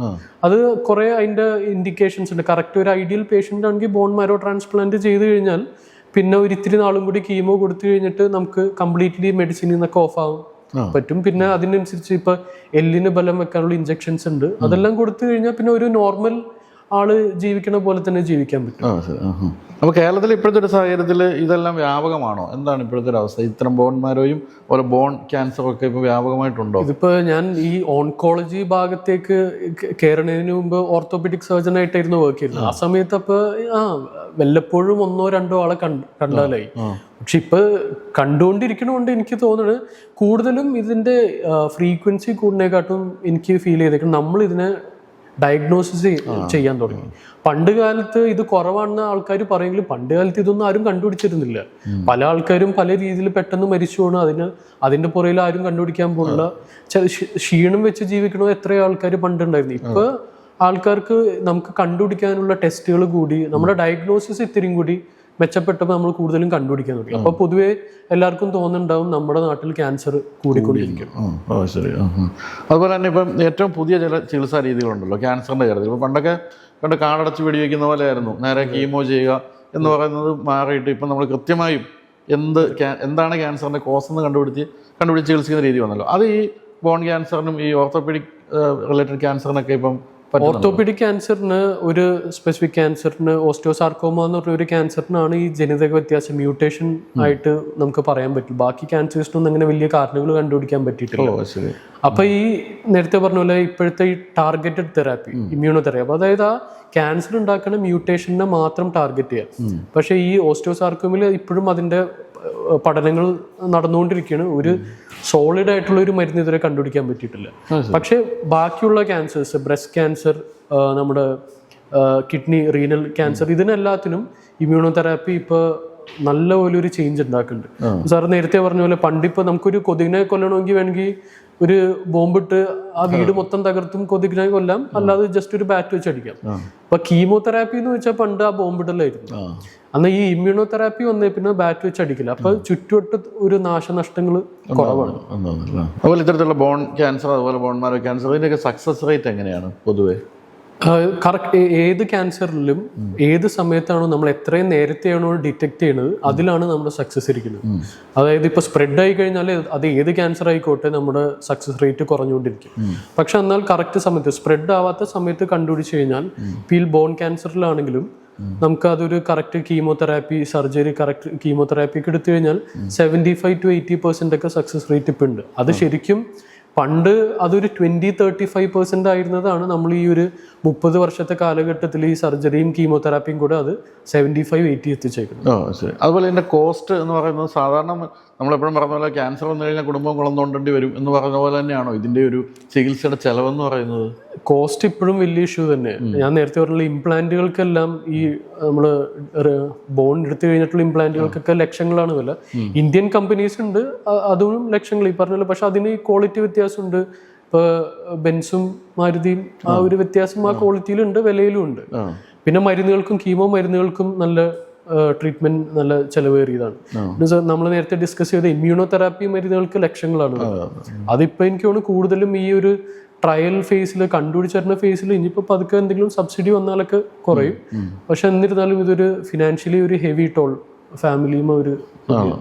അത് കുറെ അതിന്റെ ഇൻഡിക്കേഷൻസ് ഉണ്ട്. കറക്റ്റ് ഒരു ഐഡിയൽ പേഷ്യന്റ് ആണെങ്കിൽ ബോൺ മാരോ ട്രാൻസ്പ്ലാന്റ് ചെയ്തു കഴിഞ്ഞാൽ പിന്നെ ഒരു ഇത്തിരി നാളും കൂടി കീമോ കൊടുത്തു കഴിഞ്ഞിട്ട് നമുക്ക് കംപ്ലീറ്റ്ലി മെഡിസിനിൽ നിന്നൊക്കെ ഓഫ് ആവും. പറ്റും. പിന്നെ അതിനനുസരിച്ച് ഇപ്പൊ എല്ലിന് ബലം വെക്കാനുള്ള ഇഞ്ചെക്ഷൻസ് ഉണ്ട്. അതെല്ലാം കൊടുത്തു കഴിഞ്ഞാൽ പിന്നെ ഒരു നോർമൽ ആൾ ജീവിക്കണ പോലെ തന്നെ ജീവിക്കാൻ പറ്റും. അപ്പോൾ കേരളത്തിൽ ഇപ്പോഴത്തെ ഒരു സാഹചര്യത്തിൽ ഇതെല്ലാം വ്യാപകമാണോ? എന്താണ് ഇപ്പോഴത്തെ ഒരു അവസ്ഥ? ഇത്തരം ബോൺമാരോയും ഓരോ ബോൺ ക്യാൻസറും ഒക്കെ ഇപ്പോൾ വ്യാപകമായിട്ടുണ്ടോ? ഇതിപ്പോ ഞാൻ ഈ ഓൺകോളജി ഭാഗത്തേക്ക് കയറുന്നതിന് മുമ്പ് ഓർത്തോപെഡിക് സർജൻ ആയിട്ടായിരുന്നു വർക്ക് ചെയ്തത് ആ. സമയത്ത് അപ്പൊ ആ വല്ലപ്പോഴും ഒന്നോ രണ്ടോ ആളെ കണ്ട കണ്ടാലായി. പക്ഷെ ഇപ്പൊ കണ്ടുകൊണ്ടിരിക്കണോണ്ട് എനിക്ക് തോന്നുന്നത് കൂടുതലും ഇതിന്റെ ഫ്രീക്വൻസി കൂടുന്നതിനെക്കാട്ടും എനിക്ക് ഫീൽ ചെയ്തേക്കണം. നമ്മൾ ഇതിനെ ഡയഗ്നോസിസ് ചെയ്യാൻ തുടങ്ങി. പണ്ട് കാലത്ത് ഇത് കുറവാണെന്ന് ആൾക്കാർ പറയെങ്കിലും പണ്ട് കാലത്ത് ഇതൊന്നും ആരും കണ്ടുപിടിച്ചിരുന്നില്ല. പല ആൾക്കാരും പല രീതിയിൽ പെട്ടെന്ന് മരിച്ചു പോകണം അതിന് അതിന്റെ പുറയിൽ ആരും കണ്ടുപിടിക്കാൻ പോകുന്ന ക്ഷീണം വെച്ച് ജീവിക്കണോ എത്രയോ ആൾക്കാർ പണ്ടുണ്ടായിരുന്നു. ഇപ്പൊ ആൾക്കാർക്ക് നമുക്ക് കണ്ടുപിടിക്കാനുള്ള ടെസ്റ്റുകൾ കൂടി നമ്മുടെ ഡയഗ്നോസിസ് ഇത്തിരിയും കൂടി മെച്ചപ്പെട്ടപ്പോൾ നമ്മൾ കൂടുതലും കണ്ടുപിടിക്കാൻ തുടങ്ങി. അപ്പൊ പൊതുവെ എല്ലാവർക്കും തോന്നുന്നുണ്ടാവും നമ്മുടെ നാട്ടിൽ ക്യാൻസർ കൂടിക്കൊണ്ടിരിക്കും. അതുപോലെ തന്നെ ഇപ്പം ഏറ്റവും പുതിയ ചില ചികിത്സാ രീതികളുണ്ടല്ലോ ക്യാൻസറിന്റെ കാര്യത്തിൽ. ഇപ്പൊ പണ്ടൊക്കെ പണ്ട് കാടടച്ച് വെടിവെക്കുന്ന പോലെയായിരുന്നു നേരെ കീമോ ചെയ്യുക എന്ന് പറയുന്നത് മാറിയിട്ട് ഇപ്പം നമ്മൾ കൃത്യമായും എന്ത് എന്താണ് ക്യാൻസറിന്റെ കോസ് എന്ന് കണ്ടുപിടിച്ച് കണ്ടുപിടിച്ച് ചികിത്സിക്കുന്ന രീതി വന്നല്ലോ. അത് ഈ ബോൺ ക്യാൻസറിനും ഈ ഓർത്തോപീഡിക് റിലേറ്റഡ് ക്യാൻസറിനൊക്കെ ഇപ്പം? ഓർത്തോപീഡിക് ക്യാൻസറിന് ഒരു സ്പെസിഫിക് ക്യാൻസറിന് ഓസ്റ്റിയോസാർക്കോമ എന്ന് പറഞ്ഞ ഒരു ക്യാൻസറിനാണ് ഈ ജനിതക വ്യത്യാസം മ്യൂട്ടേഷൻ ആയിട്ട് നമുക്ക് പറയാൻ പറ്റും. ബാക്കി ക്യാൻസേഴ്സിനൊന്നും അങ്ങനെ വലിയ കാരണങ്ങൾ കണ്ടുപിടിക്കാൻ പറ്റിയിട്ടില്ല. അപ്പൊ ഈ നേരത്തെ പറഞ്ഞ പോലെ ഇപ്പോഴത്തെ ഈ ടാർഗറ്റഡ് തെറാപ്പി ഇമ്മ്യൂണോ തെറാപ്പി അതായത് ആ ക്യാൻസർ ഉണ്ടാക്കുന്ന മ്യൂട്ടേഷനെ മാത്രം ടാർഗറ്റ് ചെയ്യുക പക്ഷേ ഈ ഓസ്റ്റോസാർക്കോമിൽ ഇപ്പോഴും അതിന്റെ പഠനങ്ങൾ നടന്നുകൊണ്ടിരിക്കുകയാണ്. ഒരു സോളിഡ് ആയിട്ടുള്ള ഒരു മരുന്ന് ഇതുവരെ കണ്ടുപിടിക്കാൻ പറ്റിയിട്ടില്ല. പക്ഷേ ബാക്കിയുള്ള ക്യാൻസേഴ്സ് ബ്രസ്റ്റ് ക്യാൻസർ നമ്മുടെ കിഡ്നി റീനൽ ക്യാൻസർ ഇതിനെല്ലാത്തിനും ഇമ്മ്യൂണോതെറാപ്പി ഇപ്പോൾ നല്ല പോലെ ഒരു ചേഞ്ച് ഉണ്ടാക്കുന്നുണ്ട് സാർ നേരത്തെ പറഞ്ഞ പോലെ പണ്ടിപ്പോ നമുക്കൊരു കൊതുകിനെ കൊല്ലണമെങ്കിൽ വേണമെങ്കിൽ ഒരു ബോംബിട്ട് ആ വീട് മൊത്തം തകർത്തും കൊതുകിനെ കൊല്ലാം. അല്ലാതെ ജസ്റ്റ് ഒരു ബാറ്റ് വെച്ച് അടിക്കാം. അപ്പൊ കീമോതെറാപ്പി എന്ന് വെച്ചാൽ പണ്ട് ആ ബോംബിടലായിരുന്നു അന്ന് ഈ ഇമ്മ്യൂണോതെറാപ്പി വന്നേ പിന്നെ ബാറ്റ് വെച്ച് അടിക്കില്ല അപ്പൊ ചുറ്റുവട്ട് ഒരു നാശനഷ്ടങ്ങൾ കുറവാണ്. അതുപോലെ ഇത്തരത്തിലുള്ള ബോൺ ക്യാൻസർ അതുപോലെ ബോൺ മാരോ ക്യാൻസർ ഇതിന്റെ സക്സസ് റേറ്റ് എങ്ങനെയാണ് പൊതുവേ? കറക്റ്റ് ഏത് ക്യാൻസറിലും ഏത് സമയത്താണോ നമ്മൾ എത്രയും നേരത്തെയാണോ ഡിറ്റക്ട് ചെയ്യുന്നത് അതിലാണ് നമ്മുടെ സക്സസ് ഇരിക്കുന്നത്. അതായത് ഇപ്പോൾ സ്പ്രെഡ് ആയി കഴിഞ്ഞാൽ അത് ഏത് ക്യാൻസർ ആയിക്കോട്ടെ നമ്മുടെ സക്സസ് റേറ്റ് കുറഞ്ഞുകൊണ്ടിരിക്കും. പക്ഷെ എന്നാൽ കറക്റ്റ് സമയത്ത് സ്പ്രെഡ് ആവാത്ത സമയത്ത് കണ്ടുപിടിച്ച് കഴിഞ്ഞാൽ പീൽ ഈ ബോൺ ക്യാൻസറിലാണെങ്കിലും നമുക്ക് അതൊരു correct chemotherapy surgery correct chemotherapy ഒക്കെ എടുത്തു കഴിഞ്ഞാൽ seventy five to eighty percent ഒക്കെ സക്സസ് റേറ്റ് ഇപ്പം ഉണ്ട്. അത് ശരിക്കും പണ്ട് അതൊരു ട്വന്റി തേർട്ടി ഫൈവ് പെർസെന്റ് ആയിരുന്നതാണ്. നമ്മൾ ഈ ഒരു മുപ്പത് വർഷത്തെ കാലഘട്ടത്തിൽ ഈ സർജറിയും കീമോതെറാപ്പിയും കൂടെ അത് സെവന്റി ഫൈവ് എയ്റ്റി എത്തിച്ചേക്കുന്നത് അതുപോലെ ഇതിന്റെ കോസ്റ്റ് എന്ന് പറയുന്നത് സാധാരണ നമ്മളെപ്പോഴും പറഞ്ഞ പോലെ ക്യാൻസർ വന്നു കഴിഞ്ഞാൽ കുടുംബം കുളന്നോണ്ടേണ്ടി വരും എന്ന് പറഞ്ഞ പോലെ തന്നെയാണോ ഇതിന്റെ ഒരു ചികിത്സയുടെ ചെലവെന്ന് പറയുന്നത്? കോസ്റ്റ് ഇപ്പോഴും വലിയ ഇഷ്യൂ തന്നെ. ഞാൻ നേരത്തെ പറഞ്ഞ ഇംപ്ലാന്റുകൾക്കെല്ലാം ഈ നമ്മൾ ബോൺ എടുത്തു കഴിഞ്ഞിട്ടുള്ള ഇംപ്ലാന്റുകൾക്കൊക്കെ ലക്ഷങ്ങളാണ് വില. ഇന്ത്യൻ കമ്പനീസ് ഉണ്ട് അതും ലക്ഷങ്ങൾ ഈ പറഞ്ഞ പക്ഷെ അതിന് ക്വാളിറ്റി വ്യത്യാസമുണ്ട്. ഇപ്പൊ ബെൻസും മാരുതിയും ആ ഒരു വ്യത്യാസം ആ ക്വാളിറ്റിയിലുണ്ട് വിലയിലും ഉണ്ട്. പിന്നെ മരുന്നുകൾക്കും കീമോ മരുന്നുകൾക്കും നല്ല ട്രീറ്റ്മെന്റ് നല്ല ചെലവേറിയതാണ്. നമ്മൾ നേരത്തെ ഡിസ്കസ് ചെയ്ത ഇമ്മ്യൂണോതെറാപ്പി മരുന്നുകൾക്ക് ലക്ഷങ്ങളാണ്. അതിപ്പോ എനിക്ക് തോന്നുന്നു കൂടുതലും ഈ ഒരു ട്രയൽ ഫേസിൽ കണ്ടുപിടിച്ചിരുന്ന ഫേസിൽ ഇനിയിപ്പോൾ പതുക്കെ എന്തെങ്കിലും സബ്സിഡി വന്നാലൊക്കെ കുറയും. പക്ഷെ എന്നിരുന്നാലും ഇതൊരു ഫിനാൻഷ്യലി ഒരു ഹെവി ടോൾ ഫാമിലിയും അവർ ആണ്,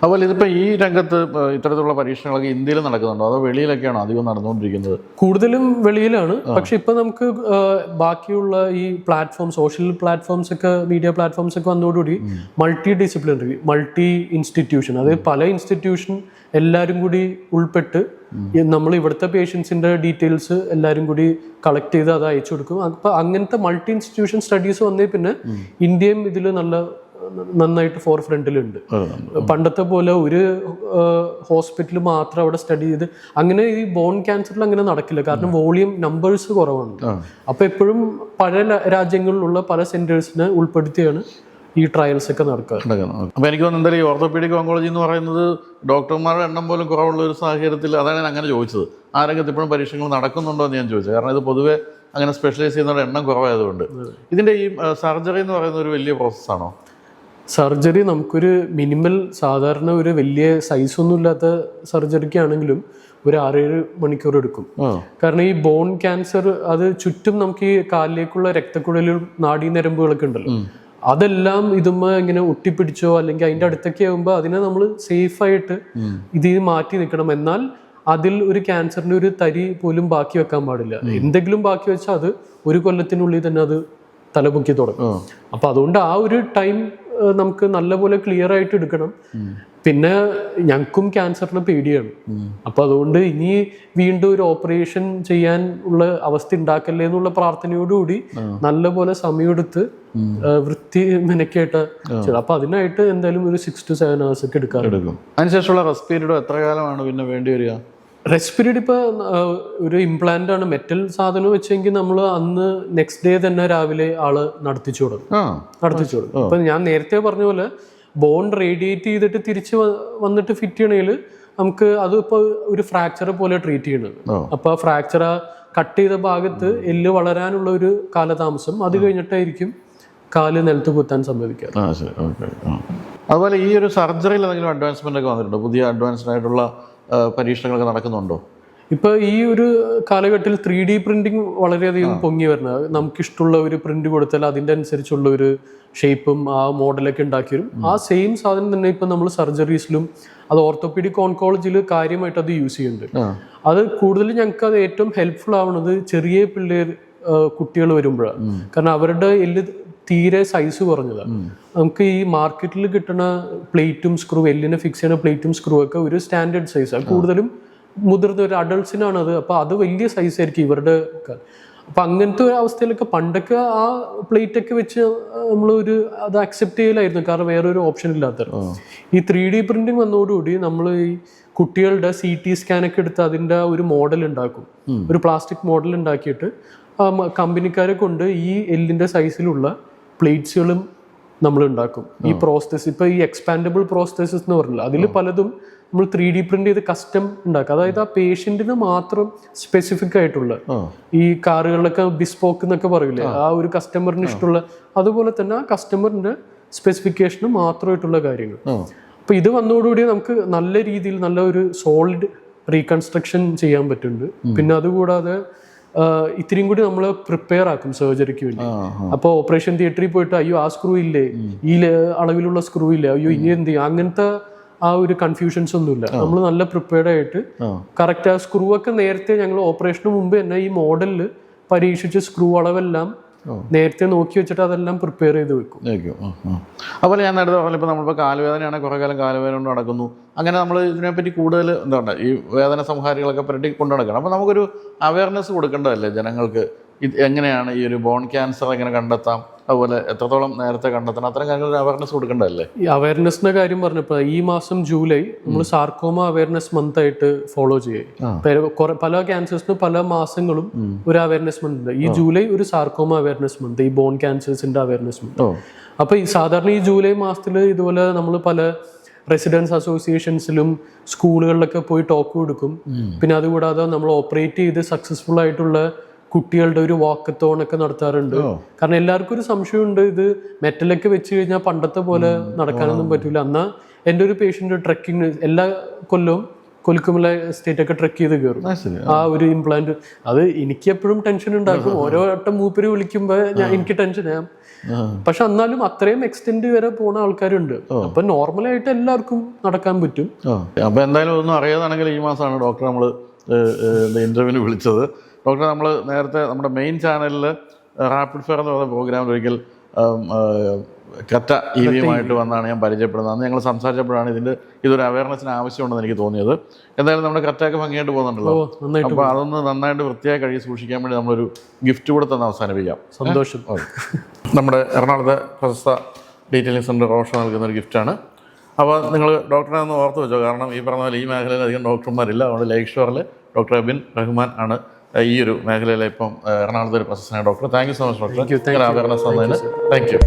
അതുപോലെ ഇതിപ്പോൾ ഈ രംഗത്ത് ഇത്തരത്തിലുള്ള പരീക്ഷണങ്ങളൊക്കെ ഇന്ത്യയിൽ നടക്കുന്നുണ്ടോ? അതോ വെളിയിലൊക്കെയാണോ അധികം നടന്നുകൊണ്ടിരിക്കുന്നത്? കൂടുതലും വെളിയിലാണ്. പക്ഷെ ഇപ്പം നമുക്ക് ബാക്കിയുള്ള ഈ പ്ലാറ്റ്ഫോം സോഷ്യൽ പ്ലാറ്റ്ഫോംസ് ഒക്കെ മീഡിയ പ്ലാറ്റ്ഫോംസ് ഒക്കെ വന്നതോടുകൂടി മൾട്ടി ഡിസിപ്ലിനറി മൾട്ടി ഇൻസ്റ്റിറ്റ്യൂഷൻ അതായത് പല ഇൻസ്റ്റിറ്റ്യൂഷൻ എല്ലാവരും കൂടി ഉൾപ്പെട്ട് നമ്മൾ ഇവിടുത്തെ പേഷ്യൻസിന്റെ ഡീറ്റെയിൽസ് എല്ലാവരും കൂടി കളക്ട് ചെയ്ത് അത് അയച്ചു കൊടുക്കും. അപ്പോൾ അങ്ങനത്തെ മൾട്ടി ഇൻസ്റ്റിറ്റ്യൂഷൻ സ്റ്റഡീസ് വന്നേ പിന്നെ ഇന്ത്യയും ഇതിൽ നല്ല നന്നായിട്ട് ഫോർ ഫ്രണ്ടിലുണ്ട് പണ്ടത്തെ പോലെ ഒരു ഹോസ്പിറ്റൽ മാത്രം അവിടെ സ്റ്റഡി ചെയ്ത് അങ്ങനെ ഈ ബോൺ ക്യാൻസറിൽ അങ്ങനെ നടക്കില്ല. കാരണം വോളിയം നമ്പേഴ്സ് കുറവാണ്. അപ്പൊ എപ്പോഴും പല രാജ്യങ്ങളിലുള്ള പല സെന്റേഴ്സിനെ ഉൾപ്പെടുത്തിയാണ് ഈ ട്രയൽസ് ഒക്കെ നടക്കുക. അപ്പൊ അപ്പോൾ എനിക്ക് തോന്നുന്നു എന്തായാലും ഈ ഓർത്തോപീഡിക് ഓങ്കോളജി എന്ന് പറയുന്നത് ഡോക്ടർമാരുടെ എണ്ണം പോലും കുറവുള്ള ഒരു സാഹചര്യത്തിൽ അതാണ് ഞാൻ അങ്ങനെ ചോദിച്ചത്. ആ രംഗത്ത് ഇപ്പോഴും പരീക്ഷണങ്ങൾ നടക്കുന്നുണ്ടോ എന്ന് ഞാൻ ചോദിച്ചത്. കാരണം ഇത് പൊതുവെ അങ്ങനെ സ്പെഷ്യലൈസ് ചെയ്യുന്നവരുടെ എണ്ണം കുറവായതുകൊണ്ട്. ഇതിന്റെ ഈ സർജറി എന്ന് പറയുന്ന ഒരു വലിയ പ്രോസസ്സാണോ സർജറി നമുക്കൊരു മിനിമൽ സാധാരണ ഒരു വലിയ സൈസ് ഒന്നും ഇല്ലാത്ത സർജറിക്ക് ആണെങ്കിലും ഒരു ആറേഴ് മണിക്കൂർ എടുക്കും. കാരണം ഈ ബോൺ ക്യാൻസർ അത് ചുറ്റും നമുക്ക് ഈ കാലിലേക്കുള്ള രക്തക്കുഴലും നാഡീനരമ്പുകളൊക്കെ ഉണ്ടല്ലോ. അതെല്ലാം ഇതുമ്മ ഇങ്ങനെ ഒട്ടിപ്പിടിച്ചോ അല്ലെങ്കിൽ അതിന്റെ അടുത്തൊക്കെ ആകുമ്പോൾ അതിനെ നമ്മൾ സേഫ് ആയിട്ട് ഇതിൽ മാറ്റി നിൽക്കണം എന്നാൽ അതിൽ ഒരു ക്യാൻസറിന്റെ ഒരു തരി പോലും ബാക്കി വെക്കാൻ പാടില്ല. എന്തെങ്കിലും ബാക്കി വെച്ചാൽ അത് ഒരു കൊല്ലത്തിനുള്ളിൽ തന്നെ അത് തലപൊക്കി തുടങ്ങും. അപ്പൊ അതുകൊണ്ട് ആ ഒരു ടൈം നമുക്ക് നല്ലപോലെ ക്ലിയർ ആയിട്ട് എടുക്കണം. പിന്നെ ഞങ്ങൾക്കും ക്യാൻസറിന് പേടിയാണ്. അപ്പൊ അതുകൊണ്ട് ഇനി വീണ്ടും ഒരു ഓപ്പറേഷൻ ചെയ്യാൻ ഉള്ള അവസ്ഥ ഉണ്ടാക്കല്ലേ എന്നുള്ള പ്രാർത്ഥനയോടുകൂടി നല്ലപോലെ സമയമെടുത്ത് എടുത്ത് വൃത്തി മെനക്കായിട്ട് ചെയ്യണം. അപ്പൊ അതിനായിട്ട് എന്തായാലും ഒരു സിക്സ് ടു സെവൻ ഹവേഴ്സ് ഒക്കെ എടുക്കാറുണ്ട്. എടുക്കും. അതിനുശേഷമുള്ള റെസ്റ്റ് പീരീഡ് എത്ര കാലമാണ് പിന്നെ വേണ്ടി വരിക? റെസ്പിരിഡ് ഇപ്പൊ ഒരു ഇംപ്ലാന്റ് ആണ്. മെറ്റൽ സാധനം വെച്ചെങ്കിൽ നമ്മൾ അന്ന് നെക്സ്റ്റ് ഡേ തന്നെ രാവിലെ ആൾ നടത്തിച്ചു കൊടുക്കും. നടത്തിച്ചു കൊടുക്കും. അപ്പൊ ഞാൻ നേരത്തെ പറഞ്ഞ പോലെ ബോൺ റേഡിയേറ്റ് ചെയ്തിട്ട് തിരിച്ച് വന്നിട്ട് ഫിറ്റ് ചെയ്യണേൽ നമുക്ക് അത് ഇപ്പൊ ഒരു ഫ്രാക്ചർ പോലെ ട്രീറ്റ് ചെയ്യണത്. അപ്പൊ ആ ഫ്രാക്ചർ കട്ട് ചെയ്ത ഭാഗത്ത് എല്ല് വളരാനുള്ള ഒരു കാലതാമസം അത് കഴിഞ്ഞിട്ടായിരിക്കും കാൽ നിലത്ത് കുത്താൻ സംഭവിക്കുക. അതുപോലെ ഈ ഒരു സർജറിയിൽ എന്തെങ്കിലും അഡ്വാൻസ്മെന്റ് ഒക്കെ വന്നിട്ടുണ്ടോ? പുതിയ അഡ്വാൻസ്ഡ് ആയിട്ടുള്ള പരീക്ഷണങ്ങളൊക്കെ നടക്കുന്നുണ്ടോ? ഇപ്പൊ ഈ ഒരു കാലഘട്ടത്തിൽ ത്രീ ഡി പ്രിന്റിങ് വളരെയധികം പൊങ്ങി വരുന്നത്. നമുക്കിഷ്ടമുള്ള ഒരു പ്രിന്റ് കൊടുത്താൽ അതിന്റെ അനുസരിച്ചുള്ള ഒരു ഷേപ്പും ആ മോഡലൊക്കെ ഉണ്ടാക്കി വരും ആ സെയിം സാധനം തന്നെ ഇപ്പൊ നമ്മൾ സർജറീസിലും അത് ഓർത്തോപീഡിക് ഓൺകോളജിയിൽ കാര്യമായിട്ട് അത് യൂസ് ചെയ്യുന്നുണ്ട്. അത് കൂടുതൽ ഞങ്ങൾക്ക് അത് ഏറ്റവും ഹെൽപ്ഫുൾ ആവുന്നത് ചെറിയ പിള്ളേർ കുട്ടികൾ വരുമ്പോഴാണ്. കാരണം അവരുടെ എല്ല് തീരെ സൈസ് കുറഞ്ഞതാണ് നമുക്ക് ഈ മാർക്കറ്റിൽ കിട്ടുന്ന പ്ലേറ്റും സ്ക്രൂ എല്ലിനെ ഫിക്സ് ചെയ്യുന്ന പ്ലേറ്റും സ്ക്രൂ ഒക്കെ ഒരു സ്റ്റാൻഡേർഡ് സൈസാണ് കൂടുതലും മുതിർന്ന ഒരു അഡൾട്ട്സിനാണ് അത്. അപ്പോൾ അത് വലിയ സൈസ് ആയിരിക്കും ഇവരുടെ അപ്പൊ അങ്ങനത്തെ ഒരു അവസ്ഥയിലൊക്കെ പണ്ടൊക്കെ ആ പ്ലേറ്റ് ഒക്കെ വെച്ച് നമ്മൾ ഒരു അത് അക്സെപ്റ്റ് ചെയ്യലായിരുന്നു. കാരണം വേറൊരു ഓപ്ഷൻ ഇല്ലാത്ത ഈ ത്രീ ഡി പ്രിന്റിംഗ് വന്നതോടുകൂടി നമ്മൾ ഈ കുട്ടികളുടെ സി ടി സ്കാൻ ഒക്കെ എടുത്ത് അതിന്റെ ഒരു മോഡൽ ഉണ്ടാക്കും. ഒരു പ്ലാസ്റ്റിക് മോഡൽ ഉണ്ടാക്കിയിട്ട് കമ്പനിക്കാരെ കൊണ്ട് ഈ എല്ലിന്റെ സൈസിലുള്ള പ്ലേറ്റ്സുകളും നമ്മൾ ഉണ്ടാക്കും ഈ പ്രോസസ് ഇപ്പൊ ഈ എക്സ്പാൻഡബിൾ പ്രോസസ്സസ് എന്ന് പറഞ്ഞില്ല അതിൽ പലതും നമ്മൾ ത്രീ ഡി പ്രിന്റ് ചെയ്ത് കസ്റ്റം ഉണ്ടാക്കുക അതായത് ആ പേഷ്യന്റിന് മാത്രം സ്പെസിഫിക് ആയിട്ടുള്ള ഈ കാറുകളിലൊക്കെ ബിസ്പോക്ക് എന്നൊക്കെ പറയില്ലേ ആ. ഒരു കസ്റ്റമറിന് ഇഷ്ടമുള്ള അതുപോലെ തന്നെ ആ കസ്റ്റമറിന്റെ സ്പെസിഫിക്കേഷന് മാത്രമായിട്ടുള്ള കാര്യങ്ങൾ. അപ്പൊ ഇത് വന്നതോടുകൂടി നമുക്ക് നല്ല രീതിയിൽ നല്ല ഒരു സോളിഡ് റീകൺസ്ട്രക്ഷൻ ചെയ്യാൻ പറ്റുന്നുണ്ട്. പിന്നെ അതുകൂടാതെ ആ, ഇത്തിരിയും കൂടി നമ്മൾ പ്രിപ്പയർ ആക്കും സർജറിക്ക് വേണ്ടി. അപ്പോൾ ഓപ്പറേഷൻ തിയേറ്ററിൽ പോയിട്ട് അയ്യോ ആ സ്ക്രൂ ഇല്ലേ? ഈ അളവിലുള്ള സ്ക്രൂ ഇല്ലേ? അയ്യോ ഇനി എന്ത് ചെയ്യും? അങ്ങനത്തെ ആ ഒരു കൺഫ്യൂഷൻസ് ഒന്നുമില്ല. നമ്മൾ നല്ല പ്രിപ്പയർഡ് ആയിട്ട് കറക്റ്റ് ആ സ്ക്രൂ ഒക്കെ നേരത്തെ ഞങ്ങൾ ഓപ്പറേഷന് മുമ്പ് തന്നെ ഈ മോഡലിൽ പരീക്ഷിച്ച് സ്ക്രൂ അളവെല്ലാം നേരത്തെ നോക്കി വെച്ചിട്ട് അതെല്ലാം പ്രിപ്പയർ ചെയ്ത് വെക്കും. അതുപോലെ ഞാൻ നേരത്തെ പറഞ്ഞ ഇപ്പോൾ നമ്മളിപ്പോൾ കാലുവേദനയാണ് കുറേ കാലം കാലുവേദന കൊണ്ട് നടക്കുന്നു. അങ്ങനെ നമ്മൾ ഇതിനെപ്പറ്റി കൂടുതൽ എന്താ ഈ വേദന സംഹാരികളൊക്കെ പുരട്ടി കൊണ്ടു നടക്കണം. അപ്പോൾ നമുക്കൊരു അവയർനെസ് കൊടുക്കേണ്ടതല്ലേ ജനങ്ങൾക്ക്? ഇത് എങ്ങനെയാണ് ഈ ഒരു ബോൺ ക്യാൻസർ എങ്ങനെ കണ്ടെത്താം? അതുപോലെ എത്രത്തോളം നേരത്തെ കണ്ടെത്തണം? അത്തരം കാര്യങ്ങൾ അവയർനെസ് കൊടുക്കേണ്ടതല്ലേ? ഈ അവയർനെസ്സിന്റെ കാര്യം പറഞ്ഞപ്പോൾ ഈ മാസം ജൂലൈ നമ്മൾ സാർക്കോമ അവയർനെസ് മന്ത് ആയിട്ട് ഫോളോ ചെയ്യും. പല ക്യാൻസേഴ്സിനും പല മാസങ്ങളും ഒരു അവയർനെസ് മന്ത് ഉണ്ട്. ഈ ജൂലൈ ഒരു സാർക്കോമ അവയർനെസ് മന്ത് ഈ ബോൺ ക്യാൻസേഴ്സിന്റെ അവയർനെസ് മന്ത് അപ്പൊ ഈ സാധാരണ ഈ ജൂലൈ മാസത്തിൽ ഇതുപോലെ നമ്മൾ പല റെസിഡൻസ് അസോസിയേഷൻസിലും സ്കൂളുകളിലൊക്കെ പോയി ടോക്ക് കൊടുക്കും. പിന്നെ അതുകൂടാതെ നമ്മൾ ഓപ്പറേറ്റ് ചെയ്ത് സക്സസ്ഫുൾ ആയിട്ടുള്ള കുട്ടികളുടെ ഒരു വാക്കത്തോൺ ഒക്കെ നടത്താറുണ്ട് കാരണം എല്ലാവർക്കും ഒരു സംശയമുണ്ട്. ഇത് മെറ്റലൊക്കെ വെച്ച് കഴിഞ്ഞാൽ പണ്ടത്തെ പോലെ നടക്കാനൊന്നും പറ്റില്ല എന്നാ എന്റെ ഒരു പേഷ്യന്റ് ട്രക്കിങ് എല്ലാ കൊല്ലവും കൊലുക്കുമല സ്റ്റേറ്റ് ഒക്കെ ട്രക്ക് ചെയ്ത് കയറും ആ, ഒരു ഇംപ്ലാന്റ് അത് എനിക്ക് എപ്പോഴും ടെൻഷൻ ഉണ്ടാക്കും. ഓരോ വട്ടം മൂപ്പര് വിളിക്കുമ്പോ ഞാൻ എനിക്ക് ടെൻഷൻ ആ. പക്ഷെ എന്നാലും അത്രയും എക്സ്റ്റെൻഡ് വരെ പോണ ആൾക്കാരുണ്ട്. അപ്പൊ നോർമലായിട്ട് എല്ലാവർക്കും നടക്കാൻ പറ്റും. അപ്പൊ എന്തായാലും ഒന്നും അറിയാതാണെങ്കിൽ ഈ മാസമാണ് ഡോക്ടർ നമ്മൾ ഇന്റർവ്യൂവിന് വിളിച്ചത്. ഡോക്ടർ നമ്മൾ നേരത്തെ നമ്മുടെ മെയിൻ ചാനലിൽ റാപ്പിഡ് ഫെയർ എന്ന് പറയുന്ന പ്രോഗ്രാമിൽ ഒരിക്കൽ കറ്റ ഇ വിയുമായിട്ട് വന്നാണ് ഞാൻ പരിചയപ്പെടുന്നത്. അന്ന് ഞങ്ങൾ സംസാരിച്ചപ്പോഴാണ് ഇതിന്റെ ഇതൊരു അവയർനെസ്സിന് ആവശ്യമുണ്ടെന്ന് എനിക്ക് തോന്നിയത്. എന്തായാലും നമ്മുടെ കറ്റയൊക്കെ ഭംഗിയായിട്ട് പോകുന്നുണ്ടല്ലോ. അപ്പോൾ അതൊന്ന് നന്നായിട്ട് വൃത്തിയായി കഴുകി സൂക്ഷിക്കാൻ വേണ്ടി നമ്മളൊരു ഗിഫ്റ്റ് കൂടെ തന്നെ അവസാനിപ്പിക്കാം. സന്തോഷം. നമ്മുടെ എറണാകുളത്തെ പ്രശസ്ത ഡീറ്റെയിലിംഗ് സെന്റർ റോഷൻ നൽകുന്ന ഒരു ഗിഫ്റ്റാണ് അപ്പോൾ നിങ്ങൾ ഡോക്ടറെ ഒന്ന് ഓർത്ത് വെച്ചോ. കാരണം ഈ പറഞ്ഞ പോലെ ഈ മേഖലയിൽ അധികം ഡോക്ടർമാരില്ല. അതുകൊണ്ട് ലേക്ക് ഷോറിൽ ഡോക്ടർ അബിൻ റഹ്മാൻ ആണ് ഈ ഒരു മേഖലയിലെ ഇപ്പം എറണാകുളത്ത് ഒരു പ്രശസ്തനായ doctor thank you so much doctor. Awareness തന്നതിന് താങ്ക് യു